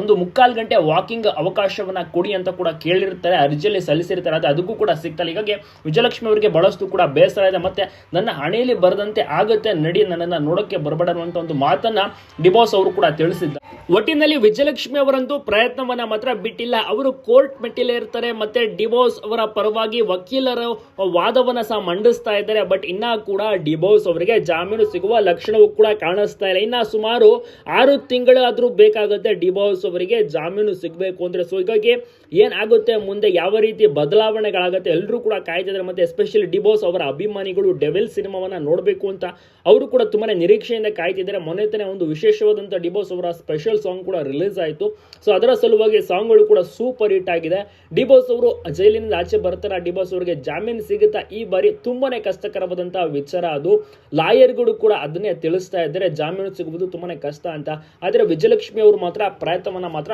A: ಒಂದು ಮುಕ್ಕಾಲು ಗಂಟೆ ವಾಕಿಂಗ್ ಅವಕಾಶವನ್ನ ಕೊಡಿ ಅಂತ ಕೂಡ ಕೇಳಿರ್ತಾರೆ. ಅರ್ಜಿಯಲ್ಲಿ ಸಲ್ಲಿಸಿರ್ತಾರೆ. ಅದು ಅದಕ್ಕೂ ಕೂಡ ಸಿಗ್ತಲ್ಲ ಹೀಗಾಗಿ ವಿಜಯಲಕ್ಷ್ಮಿ ಅವರಿಗೆ ಬಹಳಷ್ಟು ಕೂಡ ಬೇಸರ ಇದೆ. ಮತ್ತೆ ನನ್ನ ಹಣೆಯಲ್ಲಿ ಬರದಂತೆ ಆಗುತ್ತೆ. ನಡಿ, ನನ್ನನ್ನ ನೋಡಕ್ಕೆ ಬರಬೇಡ ಅನ್ನುವಂತ ಒಂದು ಮಾತನ್ನ ಡಿಬೋಸ್ ಅವರು ಕೂಡ ತಿಳಿಸಿದ್ದಾರೆ. ಒಟ್ಟಿನಲ್ಲಿ ವಿಜಯಲಕ್ಷ್ಮಿ ಅವರಂತೂ ಪ್ರಯತ್ನವನ್ನ ಮಾತ್ರ ಬಿಟ್ಟಿಲ್ಲ. ಅವರು ಕೋರ್ಟ್ ಮೆಟ್ಟಿಲೇ ಇರ್ತಾರೆ, ಮತ್ತೆ ಡಿಬೋಸ್ ಅವರ ಪರವಾಗಿ ವಕೀಲರು ವಾದವನ್ನು ಸಹ ಮಂಡಿಸ್ತಾ ಇದ್ದಾರೆ. ಬಟ್ ಇನ್ನ ಕೂಡ ಡಿಬೋಸ್ ಅವರಿಗೆ ಜಾಮೀನು ಸಿಗುವ ಲಕ್ಷಣವೂ ಕೂಡ ಕಾಣಿಸ್ತಾ ಇಲ್ಲ. ಇನ್ನ ಸುಮಾರು ಆರು ತಿಂಗಳಾದರೂ ಬೇಕಾಗುತ್ತೆ ಡಿಬೋಸ್ ಅವರಿಗೆ ಜಾಮೀನು ಸಿಗಬೇಕು ಅಂದ್ರೆ. ಸೊ ಹೀಗಾಗಿ ಏನಾಗುತ್ತೆ, ಮುಂದೆ ಯಾವ ರೀತಿ ಬದಲಾವಣೆಗಳಾಗುತ್ತೆ ಎಲ್ಲರೂ ಕೂಡ ಕಾಯ್ತಿದ್ದಾರೆ ಮತ್ತೆ ಎಸ್ಪೆಷಲಿ ಡಿಬೋಸ್ ಅವರ ಅಭಿಮಾನಿಗಳು ಡೆವಿಲ್ ಸಿನಿಮಾವನ್ನ ನೋಡಬೇಕು ಅಂತ ಅವರು ಕೂಡ ತುಂಬಾನೇ ನಿರೀಕ್ಷೆಯಿಂದ ಕಾಯ್ತಿದ್ದಾರೆ ಮೊನ್ನೆ ತಾನೇ ಒಂದು ವಿಶೇಷವಾದಂಥ ಡಿಬೋಸ್ ಅವರ ಸ್ಪೆಷಲ್ ಸಾಂಗ್ ಕೂಡ ರಿಲೀಸ್ ಆಯಿತು. ಸೊ ಅದರ ಸಲುವಾಗಿ ಸಾಂಗ್ಗಳು ಕೂಡ ಸೂಪರ್ ಹಿಟ್ ಆಗಿದೆ. ಡಿಬೋಸ್ ಅವರು ಜೈಲಿನಿಂದ ಆಚೆ ಬರ್ತಾರೆ. ಡಿಬೋಸ್ ಅವರಿಗೆ ಜಾಮೀನು ಸಿಗುತ್ತಾ ಈ ಬಾರಿ ತುಂಬಾನೇ ಕಷ್ಟಕರವಾದಂತಹ ವಿಚಾರ ಅದು. ಲಾಯರ್ಗಳು ಕೂಡ ಅದನ್ನೇ ತಿಳಿಸ್ತಾ ಇದ್ದಾರೆ. ಜಾಮೀನು ಸಿಗುವುದು ತುಂಬಾನೇ ಕಷ್ಟ ಅಂತ. ಆದರೆ ವಿಜಯಲಕ್ಷ್ಮಿ ಅವರು ಮಾತ್ರ ಪ್ರಯತ್ನವನ್ನ ಮಾತ್ರ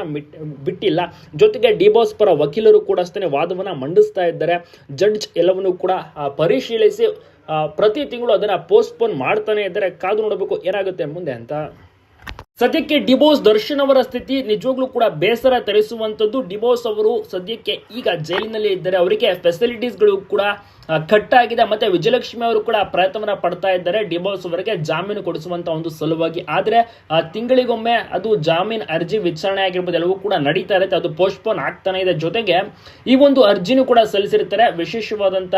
A: ಬಿಟ್ಟಿಲ್ಲ. ಜೊತೆಗೆ ಡಿಬೋಸ್ ಪರ ವಕೀಲರು ಕೂಡ ಅಷ್ಟೇ ವಾದವನ್ನ ಮಂಡಿಸ್ತಾ ಇದ್ದಾರೆ. ಜಡ್ಜ್ ಎಲ್ಲವನ್ನು ಕೂಡ ಪರಿಶೀಲಿಸಿ ಪ್ರತಿ ತಿಂಗಳು ಅದನ್ನ ಪೋಸ್ಟ್ಪೋನ್ ಮಾಡ್ತಾನೆ ಇದ್ದಾರೆ. ಕಾದು ನೋಡಬೇಕು ಏನಾಗುತ್ತೆ ಮುಂದೆ ಅಂತ. ಸದ್ಯಕ್ಕೆ ಡಿಬೋಸ್ ದರ್ಶನ್ ಅವರ ಸ್ಥಿತಿ ನಿಜವಾಗ್ಲೂ ಕೂಡ ಬೇಸರ ತರಿಸುವಂತದ್ದು ಡಿಬೋಸ್ ಅವರು ಸದ್ಯಕ್ಕೆ ಈಗ ಜೈಲಿನಲ್ಲಿ ಇದ್ದಾರೆ. ಅವರಿಗೆ ಫೆಸಿಲಿಟೀಸ್ಗಳು ಕೂಡ ಕಟ್ ಆಗಿದೆ ಮತ್ತೆ ವಿಜಯಲಕ್ಷ್ಮಿ ಅವರು ಕೂಡ ಪ್ರಯತ್ನವನ್ನ ಪಡ್ತಾ ಇದ್ದಾರೆ. ಡಿಬೋಸ್ ಅವರಿಗೆ ಜಾಮೀನು ಕೊಡಿಸುವಂತ ಒಂದು ಸಲುವಾಗಿ. ಆದ್ರೆ ತಿಂಗಳಿಗೊಮ್ಮೆ ಅದು ಜಾಮೀನ್ ಅರ್ಜಿ ವಿಚಾರಣೆ ಆಗಿರ್ಬೋದು, ಎಲ್ಲವೂ ಕೂಡ ನಡೀತಾ ಇರುತ್ತೆ. ಅದು ಪೋಸ್ಟ್ಪೋನ್ ಆಗ್ತಾನೆ ಇದೆ. ಜೊತೆಗೆ ಈ ಒಂದು ಅರ್ಜಿನೂ ಕೂಡ ಸಲ್ಲಿಸಿರ್ತಾರೆ. ವಿಶೇಷವಾದಂತ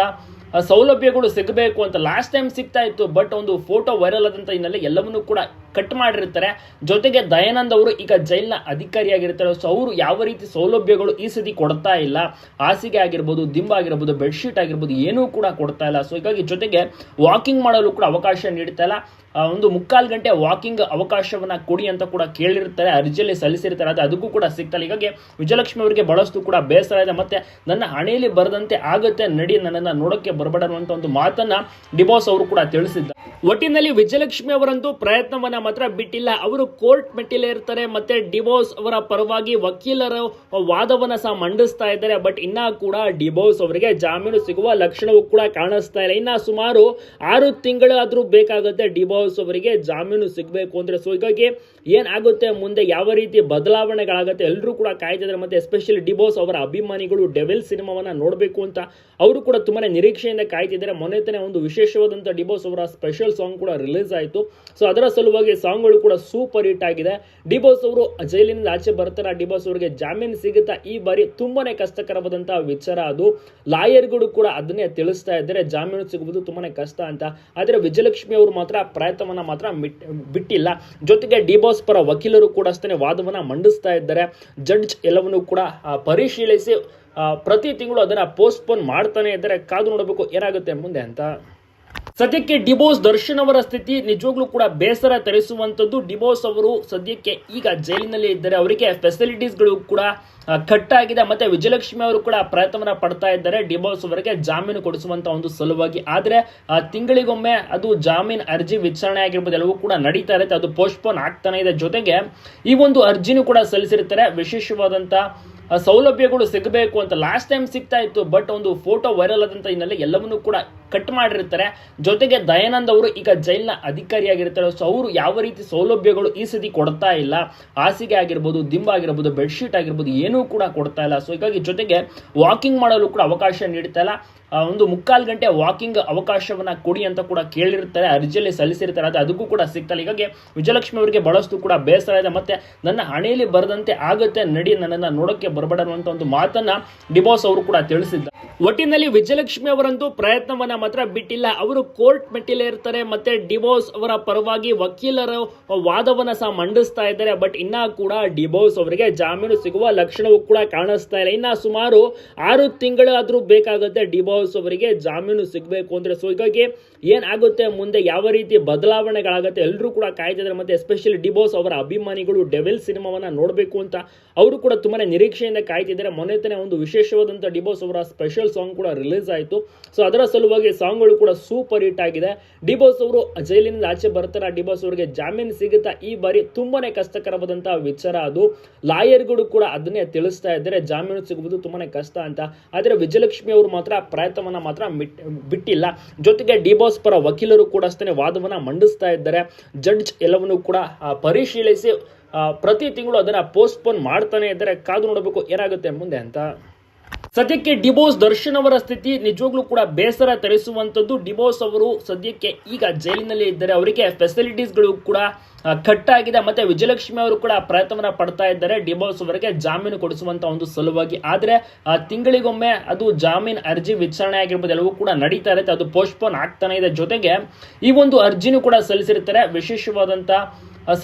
A: ಸೌಲಭ್ಯಗಳು ಸಿಗಬೇಕು ಅಂತ ಲಾಸ್ಟ್ ಟೈಮ್ ಸಿಗ್ತಾ ಇತ್ತು. ಬಟ್ ಒಂದು ಫೋಟೋ ವೈರಲ್ ಆದಂತ ಹಿನ್ನೆಲೆ ಎಲ್ಲವನ್ನೂ ಕೂಡ ಕಟ್ ಮಾಡಿರ್ತಾರೆ. ಜೊತೆಗೆ ದಯಾನಂದ್ ಅವರು ಈಗ ಜೈಲ್ನ ಅಧಿಕಾರಿಯಾಗಿರ್ತಾರೆ. ಸೊ ಅವರು ಯಾವ ರೀತಿ ಸೌಲಭ್ಯಗಳು ಈ ಸತಿ ಕೊಡ್ತಾ ಇಲ್ಲ. ಹಾಸಿಗೆ ಆಗಿರ್ಬೋದು, ದಿಂಬ ಆಗಿರ್ಬೋದು, ಬೆಡ್ಶೀಟ್ ಆಗಿರ್ಬೋದು, ಏನೂ ಕೂಡ ಕೊಡ್ತಾ ಇಲ್ಲ. ಸೊ ಹೀಗಾಗಿ ಜೊತೆಗೆ ವಾಕಿಂಗ್ ಮಾಡಲು ಕೂಡ ಅವಕಾಶ ನೀಡ್ತಾ ಇಲ್ಲ. ಒಂದು ಮುಕ್ಕಾಲು ಗಂಟೆ ವಾಕಿಂಗ್ ಅವಕಾಶವನ್ನ ಕೊಡಿ ಅಂತ ಕೂಡ ಕೇಳಿರ್ತಾರೆ. ಅರ್ಜಿಯಲ್ಲಿ ಸಲ್ಲಿಸಿರ್ತಾರೆ. ಅದು ಅದಕ್ಕೂ ಕೂಡ ಸಿಗ್ತಲ್ಲ ಹೀಗಾಗಿ ವಿಜಯಲಕ್ಷ್ಮಿ ಅವರಿಗೆ ಬಹಳಷ್ಟು ಕೂಡ ಬೇಸರ ಇದೆ. ಮತ್ತೆ ನನ್ನ ಹಣೆಯಲ್ಲಿ ಬರದಂತೆ ಆಗುತ್ತೆ ನಡಿ, ನನ್ನನ್ನು ನೋಡೋಕ್ಕೆ ಬರಬೇಡ ಅನ್ನುವಂಥ ಒಂದು ಮಾತನ್ನ ಡಿಬೋಸ್ ಅವರು ಕೂಡ ತಿಳಿಸಿದ್ದಾರೆ. ಒಟ್ಟಿನಲ್ಲಿ ವಿಜಯಲಕ್ಷ್ಮಿ ಅವರಂತೂ ಪ್ರಯತ್ನವನ್ನ ಮಾತ್ರ ಬಿಟ್ಟಿಲ್ಲ. ಅವರು ಕೋರ್ಟ್ ಮೆಟ್ಟಿಲೇ ಇರ್ತಾರೆ, ಮತ್ತೆ ಡಿಬೋಸ್ ಅವರ ಪರವಾಗಿ ವಕೀಲರ ವಾದವನ್ನು ಸಹ ಮಂಡಿಸ್ತಾ ಇದ್ದಾರೆ. ಬಟ್ ಇನ್ನ ಕೂಡ ಡಿಬೋಸ್ ಅವರಿಗೆ ಜಾಮೀನು ಸಿಗುವ ಲಕ್ಷಣವೂ ಕೂಡ ಕಾಣಿಸ್ತಾ ಇಲ್ಲ. ಇನ್ನ ಸುಮಾರು ಆರು ತಿಂಗಳಾದ್ರೂ ಬೇಕಾಗುತ್ತೆ ಡಿಬೋಸ್ ಅವರಿಗೆ ಜಾಮೀನು ಸಿಗಬೇಕು ಅಂದ್ರೆ. ಸೊ ಹೀಗಾಗಿ ಏನಾಗುತ್ತೆ, ಮುಂದೆ ಯಾವ ರೀತಿ ಬದಲಾವಣೆಗಳಾಗುತ್ತೆ ಎಲ್ಲರೂ ಕೂಡ ಕಾಯ್ತಿದ್ದಾರೆ ಮತ್ತೆ ಎಸ್ಪೆಷಲಿ ಡಿಬೋಸ್ ಅವರ ಅಭಿಮಾನಿಗಳು ಡೆವಿಲ್ ಸಿನಿಮಾವನ್ನ ನೋಡಬೇಕು ಅಂತ ಅವರು ಕೂಡ ತುಂಬಾನೇ ನಿರೀಕ್ಷೆಯಿಂದ ಕಾಯ್ತಿದ್ದಾರೆ ಮೊನ್ನೆ ತಾನೇ ಒಂದು ವಿಶೇಷವಾದಂಥ ಡಿಬೋಸ್ ಅವರ ಸ್ಪೆಷಲ್ ಸಾಂಗ್ ಕೂಡ ರಿಲೀಸ್ ಆಯಿತು. ಸೊ ಅದರ ಸಲುವಾಗಿ ಸಾಂಗ್ಗಳು ಕೂಡ ಸೂಪರ್ ಹಿಟ್ ಆಗಿದೆ. ಡಿಬೋಸ್ ಅವರು ಜೈಲಿನಿಂದ ಆಚೆ ಬರ್ತಾರೆ. ಡಿಬೋಸ್ ಅವರಿಗೆ ಜಾಮೀನು ಸಿಗುತ್ತಾ ಈ ಬಾರಿ ತುಂಬಾನೇ ಕಷ್ಟಕರವಾದಂತಹ ವಿಚಾರ ಅದು. ಲಾಯರ್ಗಳು ಕೂಡ ಅದನ್ನೇ ತಿಳಿಸ್ತಾ ಇದ್ದಾರೆ. ಜಾಮೀನು ಸಿಗುವುದು ತುಂಬಾನೇ ಕಷ್ಟ ಅಂತ. ಆದರೆ ವಿಜಯಲಕ್ಷ್ಮಿ ಅವರು ಮಾತ್ರ ಪ್ರಯತ್ನವನ್ನ ಮಾತ್ರ ಬಿಟ್ಟಿಲ್ಲ. ಜೊತೆಗೆ ಡಿಬೋಸ್ ಪರ ವಕೀಲರು ಕೂಡ ಅಷ್ಟೇ ವಾದವನ್ನ ಮಂಡಿಸ್ತಾ ಇದ್ದಾರೆ. ಜಡ್ಜ್ ಎಲ್ಲವನ್ನು ಕೂಡ ಪರಿಶೀಲಿಸಿ ಪ್ರತಿ ತಿಂಗಳು ಅದನ್ನ ಪೋಸ್ಟ್ಪೋನ್ ಮಾಡ್ತಾನೆ ಇದ್ದಾರೆ. ಕಾದು ನೋಡಬೇಕು ಏನಾಗುತ್ತೆ ಮುಂದೆ ಅಂತ. ಸದ್ಯಕ್ಕೆ ಡಿಬೋಸ್ ದರ್ಶನ್ ಅವರ ಸ್ಥಿತಿ ನಿಜವಾಗ್ಲೂ ಕೂಡ ಬೇಸರ ತರಿಸುವಂತದ್ದು. ಡಿಬೋಸ್ ಅವರು ಸದ್ಯಕ್ಕೆ ಈಗ ಜೈಲಿನಲ್ಲಿ ಇದ್ದಾರೆ. ಅವರಿಗೆ ಫೆಸಿಲಿಟೀಸ್ಗಳು ಕೂಡ ಕಟ್ ಆಗಿದೆ ಮತ್ತೆ ವಿಜಯಲಕ್ಷ್ಮಿ ಅವರು ಕೂಡ ಪ್ರಯತ್ನವನ್ನ ಪಡ್ತಾ ಇದ್ದಾರೆ. ಡಿಬೋಸ್ ಅವರಿಗೆ ಜಾಮೀನು ಕೊಡಿಸುವಂತ ಒಂದು ಸಲುವಾಗಿ. ಆದ್ರೆ ತಿಂಗಳಿಗೊಮ್ಮೆ ಅದು ಜಾಮೀನ್ ಅರ್ಜಿ ವಿಚಾರಣೆ ಆಗಿರ್ಬೋದು, ಎಲ್ಲವೂ ಕೂಡ ನಡೀತಾ ಇರುತ್ತೆ. ಅದು ಪೋಸ್ಟ್ಪೋನ್ ಆಗ್ತಾನೆ ಇದೆ. ಜೊತೆಗೆ ಈ ಒಂದು ಅರ್ಜಿನೂ ಕೂಡ ಸಲ್ಲಿಸಿರ್ತಾರೆ ವಿಶೇಷವಾದಂತ ಸೌಲಭ್ಯಗಳು ಸಿಗಬೇಕು ಅಂತ ಲಾಸ್ಟ್ ಟೈಮ್ ಸಿಗ್ತಾ ಇತ್ತು ಬಟ್ ಒಂದು ಫೋಟೋ ವೈರಲ್ ಆದಂತ ಹಿನ್ನೆಲೆ ಎಲ್ಲವನ್ನೂ ಕೂಡ ಕಟ್ ಮಾಡಿರ್ತಾರೆ. ಜೊತೆಗೆ ದಯಾನಂದ್ ಅವರು ಈಗ ಜೈಲ್ನ ಅಧಿಕಾರಿಯಾಗಿರ್ತಾರೆ ಸೊ ಅವರು ಯಾವ ರೀತಿ ಸೌಲಭ್ಯಗಳು ಈ ಸತಿ ಕೊಡ್ತಾ ಇಲ್ಲ, ಹಾಸಿಗೆ ಆಗಿರ್ಬೋದು, ದಿಂಬ ಆಗಿರ್ಬೋದು ಬೆಡ್ಶೀಟ್ ಆಗಿರ್ಬೋದು, ಏನೂ ಕೂಡ ಕೊಡ್ತಾ ಇಲ್ಲ. ಸೊ ಹೀಗಾಗಿ ಜೊತೆಗೆ ವಾಕಿಂಗ್ ಮಾಡಲು ಕೂಡ ಅವಕಾಶ ನೀಡ್ತಾ ಇಲ್ಲ. ಒಂದು ಮುಕ್ಕಾಲು ಗಂಟೆ ವಾಕಿಂಗ್ ಅವಕಾಶವನ್ನ ಕೊಡಿ ಅಂತ ಕೂಡ ಕೇಳಿರ್ತಾರೆ. ಅರ್ಜಿಯಲ್ಲಿ ಸಲ್ಲಿಸಿರ್ತಾರೆ, ಅದು ಅದಕ್ಕೂ ಕೂಡ ಸಿಗ್ತಲ್ಲ ಹೀಗಾಗಿ ವಿಜಯಲಕ್ಷ್ಮಿ ಅವರಿಗೆ ಬಹಳಷ್ಟು ಕೂಡ ಬೇಸರ ಇದೆ. ಮತ್ತೆ ನನ್ನ ಹಣೆಯಲ್ಲಿ ಬರದಂತೆ ಆಗುತ್ತೆ. ನಡಿ ನನ್ನನ್ನು ನೋಡಕ್ಕೆ ಬರಬೇಡ ಅನ್ನುವಂತ ಒಂದು ಮಾತನ್ನ ಡಿಬೋಸ್ ಅವರು ಕೂಡ ತಿಳಿಸಿದ್ದ ಒಟ್ಟಿನಲ್ಲಿ ವಿಜಯಲಕ್ಷ್ಮಿ ಅವರಂತೂ ಪ್ರಯತ್ನವನ್ನ ಮಾತ್ರ ಬಿಟ್ಟಿಲ್ಲ. ಅವರು ಕೋರ್ಟ್ ಮೆಟ್ಟಿಲೇ ಇರ್ತಾರೆ, ಮತ್ತೆ ಡಿಬೋಸ್ ಅವರ ಪರವಾಗಿ ವಕೀಲರು ವಾದವನ್ನ ಸಹ ಮಂಡಿಸ್ತಾ ಇದ್ದಾರೆ. ಬಟ್ ಇನ್ನ ಕೂಡ ಡಿಬೋಸ್ ಅವರಿಗೆ ಜಾಮೀನು ಸಿಗುವ ಲಕ್ಷಣವೂ ಕೂಡ ಕಾಣಿಸ್ತಾ ಇಲ್ಲ. ಇನ್ನ ಸುಮಾರು ಆರು ತಿಂಗಳಾದ್ರೂ ಬೇಕಾಗುತ್ತೆ ಡಿಬೋಸ್ ಅವರಿಗೆ ಜಾಮೀನು ಸಿಗಬೇಕು ಅಂದ್ರೆ. ಸೊ ಹೀಗಾಗಿ ಏನಾಗುತ್ತೆ? ಮುಂದೆ ಯಾವ ರೀತಿ ಬದಲಾವಣೆಗಳಾಗುತ್ತೆ? ಎಲ್ಲರೂ ಕೂಡ ಕಾಯ್ತಿದ್ದಾರೆ ಮತ್ತೆ ಎಸ್ಪೆಷಲಿ ಡಿಬೋಸ್ ಅವರ ಅಭಿಮಾನಿಗಳು ಡೆವಿಲ್ ಸಿನಿಮಾವನ್ನ ನೋಡಬೇಕು ಅಂತ ಅವರು ಕೂಡ ತುಂಬಾ ನಿರೀಕ್ಷೆಯಿಂದ ಕಾಯ್ತಿದ್ದಾರೆ ಮೊನ್ನೆ ತಾನೇ ಒಂದು ವಿಶೇಷವಾದಂಥ ಡಿಬೋಸ್ ಅವರ ಸ್ಪೆಷಲ್ ಸಾಂಗ್ ಕೂಡ ರಿಲೀಸ್ ಆಯಿತು. ಸೊ ಅದರ ಸಲುವಾಗಿ ಸಾಂಗ್ಗಳು ಕೂಡ ಸೂಪರ್ ಹಿಟ್ ಆಗಿದೆ. ಡಿಬೋಸ್ ಅವರು ಜೈಲಿನಿಂದ ಆಚೆ ಬರ್ತಾರೆ. ಡಿಬೋಸ್ ಅವರಿಗೆ ಜಾಮೀನು ಸಿಗುತ್ತಾ? ಈ ಬಾರಿ ತುಂಬಾನೇ ಕಷ್ಟಕರವಾದಂಥ ವಿಚಾರ ಅದು. ಲಾಯರ್ಗಳು ಕೂಡ ಅದನ್ನೇ ತಿಳಿಸ್ತಾ ಇದ್ದಾರೆ. ಜಾಮೀನು ಸಿಗುವುದು ತುಂಬಾನೇ ಕಷ್ಟ ಅಂತ. ಆದರೆ ವಿಜಯಲಕ್ಷ್ಮಿ ಅವರು ಮಾತ್ರ ಪ್ರಯತ್ನವನ್ನ ಮಾತ್ರ ಬಿಟ್ಟಿಲ್ಲ. ಜೊತೆಗೆ ಡಿಬೋಸ್ ಪರ ವಕೀಲರು ಕೂಡ ಅಷ್ಟೇ ವಾದವನ್ನ ಮಂಡಿಸ್ತಾ ಇದ್ದಾರೆ. ಜಡ್ಜ್ ಎಲ್ಲವನ್ನು ಕೂಡ ಪರಿಶೀಲಿಸಿ ಪ್ರತಿ ತಿಂಗಳು ಅದನ್ನ ಪೋಸ್ಟ್ಪೋನ್ ಮಾಡ್ತಾನೆ ಇದ್ದಾರೆ. ಕಾದು ನೋಡಬೇಕು ಏನಾಗುತ್ತೆ ಮುಂದೆ ಅಂತ. ಸದ್ಯಕ್ಕೆ ಡಿಬೋಸ್ ದರ್ಶನ್ ಅವರ ಸ್ಥಿತಿ ನಿಜವಾಗ್ಲೂ ಕೂಡ ಬೇಸರ ತರಿಸುವಂತದ್ದು ಡಿಬೋಸ್ ಅವರು ಸದ್ಯಕ್ಕೆ ಈಗ ಜೈಲಿನಲ್ಲಿ ಇದ್ದಾರೆ. ಅವರಿಗೆ ಫೆಸಿಲಿಟೀಸ್ಗಳು ಕೂಡ ಕಟ್ ಆಗಿದೆ ಮತ್ತೆ ವಿಜಯಲಕ್ಷ್ಮಿ ಅವರು ಕೂಡ ಪ್ರಯತ್ನವನ್ನ ಪಡ್ತಾ ಇದ್ದಾರೆ. ಡಿಬೋಸ್ ಅವರಿಗೆ ಜಾಮೀನು ಕೊಡಿಸುವಂತ ಒಂದು ಸಲುವಾಗಿ. ಆದ್ರೆ ತಿಂಗಳಿಗೊಮ್ಮೆ ಅದು ಜಾಮೀನು ಅರ್ಜಿ ವಿಚಾರಣೆ ಆಗಿರ್ಬೋದು, ಎಲ್ಲವೂ ಕೂಡ ನಡೀತಾ ಇರುತ್ತೆ. ಅದು ಪೋಸ್ಟ್ಪೋನ್ ಆಗ್ತಾನೆ ಇದೆ. ಜೊತೆಗೆ ಈ ಒಂದು ಅರ್ಜಿನೂ ಕೂಡ ಸಲ್ಲಿಸಿರ್ತಾರೆ. ವಿಶೇಷವಾದಂತ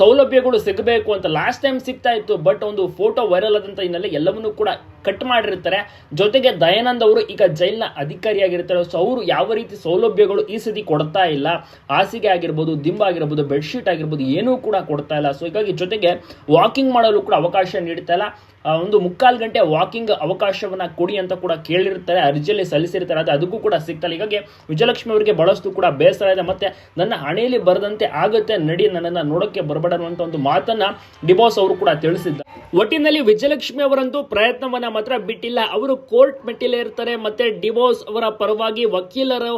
A: ಸೌಲಭ್ಯಗಳು ಸಿಗಬೇಕು ಅಂತ ಲಾಸ್ಟ್ ಟೈಮ್ ಸಿಗ್ತಾ ಇತ್ತು. ಬಟ್ ಒಂದು ಫೋಟೋ ವೈರಲ್ ಆದಂತ ಹಿನ್ನೆಲೆ ಎಲ್ಲವನ್ನೂ ಕೂಡ ಕಟ್ ಮಾಡಿರ್ತಾರೆ. ಜೊತೆಗೆ ದಯಾನಂದ್ ಅವರು ಈಗ ಜೈಲ್ನ ಅಧಿಕಾರಿಯಾಗಿರ್ತಾರೆ. ಸೊ ಅವರು ಯಾವ ರೀತಿ ಸೌಲಭ್ಯಗಳು ಈ ಸತಿ ಕೊಡ್ತಾ ಇಲ್ಲ. ಹಾಸಿಗೆ ಆಗಿರ್ಬೋದು, ದಿಂಬ ಆಗಿರ್ಬೋದು, ಬೆಡ್ಶೀಟ್ ಆಗಿರ್ಬೋದು, ಏನೂ ಕೂಡ ಕೊಡ್ತಾ ಇಲ್ಲ. ಸೊ ಹೀಗಾಗಿ ಜೊತೆಗೆ ವಾಕಿಂಗ್ ಮಾಡಲು ಕೂಡ ಅವಕಾಶ ನೀಡ್ತಾ ಇಲ್ಲ. ಒಂದು ಮುಕ್ಕಾಲು ಗಂಟೆ ವಾಕಿಂಗ್ ಅವಕಾಶವನ್ನ ಕೊಡಿ ಅಂತ ಕೂಡ ಕೇಳಿರ್ತಾರೆ. ಅರ್ಜಿಯಲ್ಲಿ ಸಲ್ಲಿಸಿರ್ತಾರೆ. ಅದು ಅದಕ್ಕೂ ಕೂಡ ಸಿಗ್ತಲ್ಲ ಹೀಗಾಗಿ ವಿಜಯಲಕ್ಷ್ಮಿ ಅವರಿಗೆ ಬಹಳಷ್ಟು ಕೂಡ ಬೇಸರ ಇದೆ. ಮತ್ತೆ ನನ್ನ ಹಣೆಯಲ್ಲಿ ಬರದಂತೆ ಆಗುತ್ತೆ ನಡಿ, ನನ್ನನ್ನು ನೋಡಕ್ಕೆ ಬರಬೇಡ ಅನ್ನುವಂಥ ಒಂದು ಮಾತನ್ನ ಡಿಬೋಸ್ ಅವರು ಕೂಡ ತಿಳಿಸಿದ್ದಾರೆ. ಒಟ್ಟಿನಲ್ಲಿ ವಿಜಯಲಕ್ಷ್ಮಿ ಅವರಂತೂ ಪ್ರಯತ್ನವನ್ನ ಮಾತ್ರ ಬಿಟ್ಟಿಲ್ಲ. ಅವರು ಕೋರ್ಟ್ ಮೆಟ್ಟಿಲೇ ಇರ್ತಾರೆ, ಮತ್ತೆ ಡಿವೋರ್ಸ್ ಅವರ ಪರವಾಗಿ ವಕೀಲರು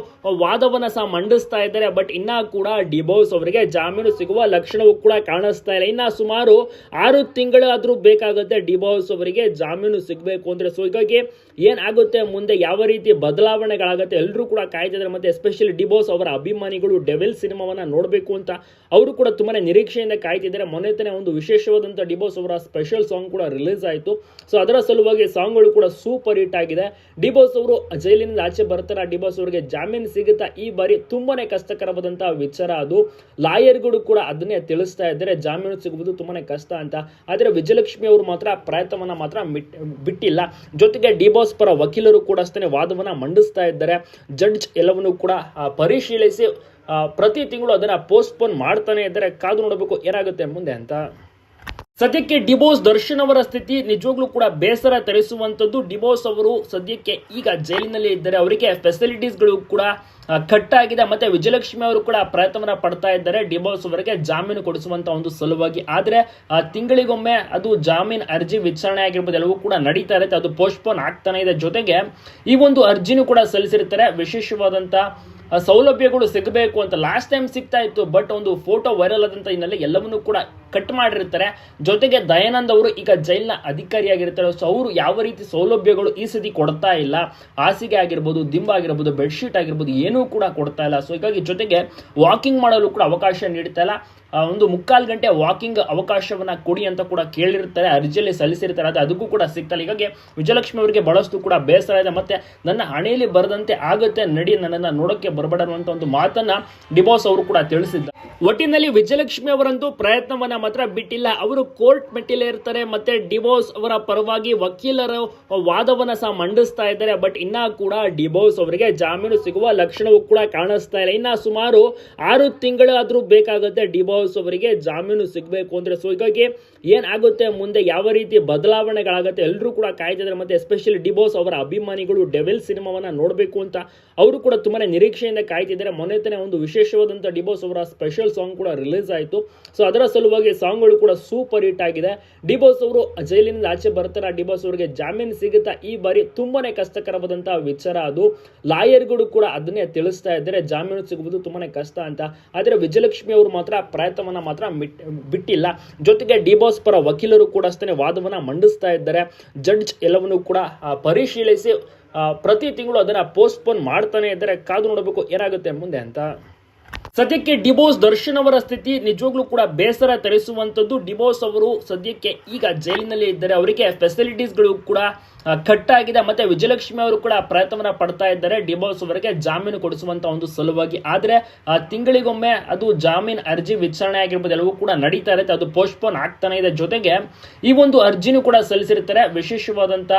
A: ವಾದವನ್ನು ಸಹ ಮಂಡಿಸ್ತಾ ಇದ್ದಾರೆ. ಬಟ್ ಇನ್ನ ಕೂಡ ಡಿವೋರ್ಸ್ ಅವರಿಗೆ ಜಾಮೀನು ಸಿಗುವ ಲಕ್ಷಣವೂ ಕೂಡ ಕಾಣಿಸ್ತಾ ಇಲ್ಲ. ಇನ್ನ ಸುಮಾರು ಆರು ತಿಂಗಳಾದರೂ ಬೇಕಾಗುತ್ತೆ ಡಿವೋರ್ಸ್ ಅವರಿಗೆ ಜಾಮೀನು ಸಿಗಬೇಕು ಅಂದ್ರೆ. ಸೊ ಹೀಗಾಗಿ ಏನಾಗುತ್ತೆ? ಮುಂದೆ ಯಾವ ರೀತಿ ಬದಲಾವಣೆಗಳಾಗುತ್ತೆ? ಎಲ್ಲರೂ ಕೂಡ ಕಾಯ್ತಿದ್ದಾರೆ ಮತ್ತೆ ಎಸ್ಪೆಷಲಿ ಡಿಬೋಸ್ ಅವರ ಅಭಿಮಾನಿಗಳು ಡೆವಿಲ್ ಸಿನಿಮಾವನ್ನ ನೋಡಬೇಕು ಅಂತ ಅವರು ಕೂಡ ತುಂಬಾನೇ ನಿರೀಕ್ಷೆಯಿಂದ ಕಾಯ್ತಿದ್ದಾರೆ. ಮೊನ್ನೆ ತಾನೇ ಒಂದು ವಿಶೇಷವಾದಂಥ ಡಿಬೋಸ್ ಅವರ ಸ್ಪೆಷಲ್ ಸಾಂಗ್ ಕೂಡ ರಿಲೀಸ್ ಆಯಿತು. ಸೊ ಅದರ ಸಲುವಾಗಿ ಸಾಂಗ್ಗಳು ಕೂಡ ಸೂಪರ್ ಹಿಟ್ ಆಗಿದೆ. ಡಿಬೋಸ್ ಅವರು ಜೈಲಿನಿಂದ ಆಚೆ ಬರ್ತಾರೆ. ಡಿಬೋಸ್ ಅವರಿಗೆ ಜಾಮೀನು ಸಿಗುತ್ತಾ? ಈ ಬಾರಿ ತುಂಬಾನೇ ಕಷ್ಟಕರವಾದಂಥ ವಿಚಾರ ಅದು. ಲಾಯರ್ಗಳು ಕೂಡ ಅದನ್ನೇ ತಿಳಿಸ್ತಾ ಇದ್ದಾರೆ. ಜಾಮೀನು ಸಿಗುವುದು ತುಂಬಾನೇ ಕಷ್ಟ ಅಂತ. ಆದರೆ ವಿಜಯಲಕ್ಷ್ಮಿ ಅವರು ಮಾತ್ರ ಪ್ರಯತ್ನವನ್ನ ಮಾತ್ರ ಬಿಟ್ಟಿಲ್ಲ. ಜೊತೆಗೆ ಡಿಬೋಸ್ ಪರ ವಕೀಲರು ಕೂಡ ಅಷ್ಟೇ ವಾದವನ್ನ ಮಂಡಿಸ್ತಾ ಇದ್ದಾರೆ. ಜಡ್ಜ್ ಎಲ್ಲವನ್ನು ಕೂಡ ಪರಿಶೀಲಿಸಿ ಪ್ರತಿ ತಿಂಗಳು ಅದನ್ನ ಪೋಸ್ಟ್ಪೋನ್ ಮಾಡ್ತಾನೆ ಇದ್ದಾರೆ. ಕಾದು ನೋಡಬೇಕು ಏನಾಗುತ್ತೆ ಮುಂದೆ ಅಂತ. ಸದ್ಯಕ್ಕೆ ಡಿಬೋಸ್ ದರ್ಶನ್ ಅವರ ಸ್ಥಿತಿ ನಿಜವಾಗ್ಲೂ ಕೂಡ ಬೇಸರ ತರಿಸುವಂತದ್ದು ಡಿಬೋಸ್ ಅವರು ಸದ್ಯಕ್ಕೆ ಈಗ ಜೈಲಿನಲ್ಲಿ ಇದ್ದಾರೆ. ಅವರಿಗೆ ಫೆಸಿಲಿಟೀಸ್ಗಳು ಕೂಡ ಕಟ್ ಆಗಿದೆ ಮತ್ತೆ ವಿಜಯಲಕ್ಷ್ಮಿ ಅವರು ಕೂಡ ಪ್ರಯತ್ನವನ್ನ ಪಡ್ತಾ ಇದ್ದಾರೆ. ಡಿಬೋಸ್ ಅವರಿಗೆ ಜಾಮೀನು ಕೊಡಿಸುವಂತ ಒಂದು ಸಲುವಾಗಿ. ಆದ್ರೆ ತಿಂಗಳಿಗೊಮ್ಮೆ ಅದು ಜಾಮೀನು ಅರ್ಜಿ ವಿಚಾರಣೆ ಆಗಿರ್ಬೋದು, ಎಲ್ಲವೂ ಕೂಡ ನಡೀತಾ ಇರುತ್ತೆ. ಅದು ಪೋಸ್ಟ್ಪೋನ್ ಆಗ್ತಾನೆ ಇದೆ. ಜೊತೆಗೆ ಈ ಒಂದು ಅರ್ಜಿನೂ ಕೂಡ ಸಲ್ಲಿಸಿರ್ತಾರೆ. ವಿಶೇಷವಾದಂತ ಸೌಲಭ್ಯಗಳು ಸಿಗಬೇಕು ಅಂತ ಲಾಸ್ಟ್ ಟೈಮ್ ಸಿಗ್ತಾ ಇತ್ತು ಬಟ್ ಒಂದು ಫೋಟೋ ವೈರಲ್ ಆದಂತ ಹಿನ್ನೆಲೆ ಎಲ್ಲವನ್ನೂ ಕೂಡ ಕಟ್ ಮಾಡಿರ್ತಾರೆ. ಜೊತೆಗೆ ದಯಾನಂದ್ ಅವರು ಈಗ ಜೈಲ್ನ ಅಧಿಕಾರಿಯಾಗಿರ್ತಾರೆ. ಸೊ ಅವರು ಯಾವ ರೀತಿ ಸೌಲಭ್ಯಗಳು ಈ ಸತಿ ಕೊಡ್ತಾ ಇಲ್ಲ, ಹಾಸಿಗೆ ಆಗಿರ್ಬೋದು, ದಿಂಬ ಆಗಿರ್ಬೋದು ಬೆಡ್ಶೀಟ್ ಆಗಿರ್ಬೋದು, ಏನೂ ಕೂಡ ಕೊಡ್ತಾ ಇಲ್ಲ. ಸೊ ಹೀಗಾಗಿ ಜೊತೆಗೆ ವಾಕಿಂಗ್ ಮಾಡಲು ಕೂಡ ಅವಕಾಶ ನೀಡ್ತಾ ಇಲ್ಲ. ಒಂದು ಮುಕ್ಕಾಲು ಗಂಟೆ ವಾಕಿಂಗ್ ಅವಕಾಶವನ್ನ ಕೊಡಿ ಅಂತ ಕೂಡ ಕೇಳಿರ್ತಾರೆ, ಅರ್ಜಿಯಲ್ಲಿ ಸಲ್ಲಿಸಿರ್ತಾರೆ ಅದು ಅದಕ್ಕೂ ಕೂಡ ಸಿಗ್ತಲ್ಲ ಹೀಗಾಗಿ ವಿಜಯಲಕ್ಷ್ಮಿ ಅವರಿಗೆ ಬಹಳಷ್ಟು ಕೂಡ ಬೇಸರ ಇದೆ. ಮತ್ತೆ ನನ್ನ ಹಣೆಯಲ್ಲಿ ಬರದಂತೆ ಆಗುತ್ತೆ ನಡಿ ನನ್ನನ್ನು ನೋಡೋಕೆ ಬರಬೇಡ ಒಂದು ಮಾತನ್ನ ಡಿಬೋಸ್ ಅವರು ಕೂಡ ತಿಳಿಸಿದ್ದಾರೆ. ಒಟ್ಟಿನಲ್ಲಿ ವಿಜಯಲಕ್ಷ್ಮಿ ಅವರಂತೂ ಪ್ರಯತ್ನವನ್ನ ಮಾತ್ರ ಬಿಟ್ಟಿಲ್ಲ. ಅವರು ಕೋರ್ಟ್ ಮೆಟ್ಟಿಲೇ ಇರ್ತಾರೆ, ಮತ್ತೆ ಡಿಬೋಸ್ ಅವರ ಪರವಾಗಿ ವಕೀಲರು ವಾದವನ್ನ ಸಹ ಮಂಡಿಸ್ತಾ ಇದ್ದಾರೆ. ಬಟ್ ಇನ್ನ ಕೂಡ ಡಿಬೋಸ್ ಅವರಿಗೆ ಜಾಮೀನು ಸಿಗುವ ಲಕ್ಷಣವೂ ಕೂಡ ಕಾಣಿಸ್ತಾ ಇಲ್ಲ. ಇನ್ನ ಸುಮಾರು ಆರು ತಿಂಗಳಾದ್ರೂ ಬೇಕಾಗುತ್ತೆ ಡಿಬೋಸ್ ಅವರಿಗೆ ಜಾಮೀನು ಸಿಗಬೇಕು ಅಂದ್ರೆ. ಸೊ ಹೀಗಾಗಿ ಏನಾಗುತ್ತೆ? ಮುಂದೆ ಯಾವ ರೀತಿ ಬದಲಾವಣೆಗಳಾಗುತ್ತೆ? ಎಲ್ಲರೂ ಕೂಡ ಕಾಯ್ತಿದ್ದಾರೆ. ಮತ್ತೆ ಎಸ್ಪೆಷಲಿ ಡಿಬೋಸ್ ಅವರ ಅಭಿಮಾನಿಗಳು ಡೆವಿಲ್ ಸಿನಿಮಾವನ್ನ ನೋಡಬೇಕು ಅಂತ ಅವರು ಕೂಡ ತುಂಬಾ ನಿರೀಕ್ಷೆಯಿಂದ ಕಾಯ್ತಿದ್ದಾರೆ. ಮೊನ್ನೆ ತಾನೇ ಒಂದು ವಿಶೇಷವಾದಂಥ ಡಿಬೋಸ್ ಅವರ ಸ್ಪೆಷಲ್ ಸಾಂಗ್ ಕೂಡ ರಿಲೀಸ್ ಆಯಿತು. ಸೊ ಅದರ ಸಲುವಾಗಿ ಸಾಂಗ್ಗಳು ಕೂಡ ಸೂಪರ್ ಹಿಟ್ ಆಗಿದೆ. ಡಿಬೋಸ್ ಅವರು ಜೈಲಿನಿಂದ ಆಚೆ ಬರ್ತಾರೆ. ಡಿಬೋಸ್ ಅವರಿಗೆ ಜಾಮೀನು ಸಿಗುತ್ತಾ? ಈ ಬಾರಿ ತುಂಬಾನೇ ಕಷ್ಟಕರವಾದಂತಹ ವಿಚಾರ ಅದು. ಲಾಯರ್ಗಳು ಕೂಡ ಅದನ್ನೇ ತಿಳಿಸ್ತಾ ಇದ್ದಾರೆ. ಜಾಮೀನು ಸಿಗುವುದು ತುಂಬಾನೇ ಕಷ್ಟ ಅಂತ. ಆದರೆ ವಿಜಯಲಕ್ಷ್ಮಿ ಅವರು ಮಾತ್ರ ಪ್ರಯತ್ನವನ್ನ ಮಾತ್ರ ಬಿಟ್ಟಿಲ್ಲ. ಜೊತೆಗೆ ಡಿಬೋಸ್ ಪರ ವಕೀಲರು ಕೂಡ ಅಷ್ಟೇ ವಾದವನ್ನು ಮಂಡಿಸ್ತಾ ಇದ್ದಾರೆ. ಜಡ್ಜ್ ಎಲ್ಲವನ್ನು ಕೂಡ ಪರಿಶೀಲಿಸಿ ಪ್ರತಿ ತಿಂಗಳು ಅದನ್ನ ಪೋಸ್ಟ್ಪೋನ್ ಮಾಡ್ತಾನೆ ಇದ್ದಾರೆ. ಕಾದು ನೋಡಬೇಕು ಏನಾಗುತ್ತೆ ಮುಂದೆ ಅಂತ. ಸದ್ಯಕ್ಕೆ ಡಿಬೋಸ್ ದರ್ಶನ್ ಅವರ ಸ್ಥಿತಿ ನಿಜವಾಗ್ಲೂ ಕೂಡ ಬೇಸರ ತರಿಸುವಂತದ್ದು. ಡಿಬೋಸ್ ಅವರು ಸದ್ಯಕ್ಕೆ ಈಗ ಜೈಲಿನಲ್ಲಿ ಇದ್ದಾರೆ. ಅವರಿಗೆ ಫೆಸಿಲಿಟೀಸ್ಗಳು ಕೂಡ ಕಟ್ ಆಗಿದೆ ಮತ್ತೆ ವಿಜಯಲಕ್ಷ್ಮಿ ಅವರು ಕೂಡ ಪ್ರಯತ್ನವನ್ನ ಪಡ್ತಾ ಇದ್ದಾರೆ. ಡಿಬೋಸ್ ಅವರಿಗೆ ಜಾಮೀನು ಕೊಡಿಸುವಂತ ಒಂದು ಸಲುವಾಗಿ. ಆದ್ರೆ ತಿಂಗಳಿಗೊಮ್ಮೆ ಅದು ಜಾಮೀನ್ ಅರ್ಜಿ ವಿಚಾರಣೆ ಆಗಿರ್ಬೋದು, ಎಲ್ಲವೂ ಕೂಡ ನಡೀತಾ ಇರುತ್ತೆ. ಅದು ಪೋಸ್ಟ್ಪೋನ್ ಆಗ್ತಾನೆ ಇದೆ. ಜೊತೆಗೆ ಈ ಒಂದು ಅರ್ಜಿನೂ ಕೂಡ ಸಲ್ಲಿಸಿರ್ತಾರೆ. ವಿಶೇಷವಾದಂತ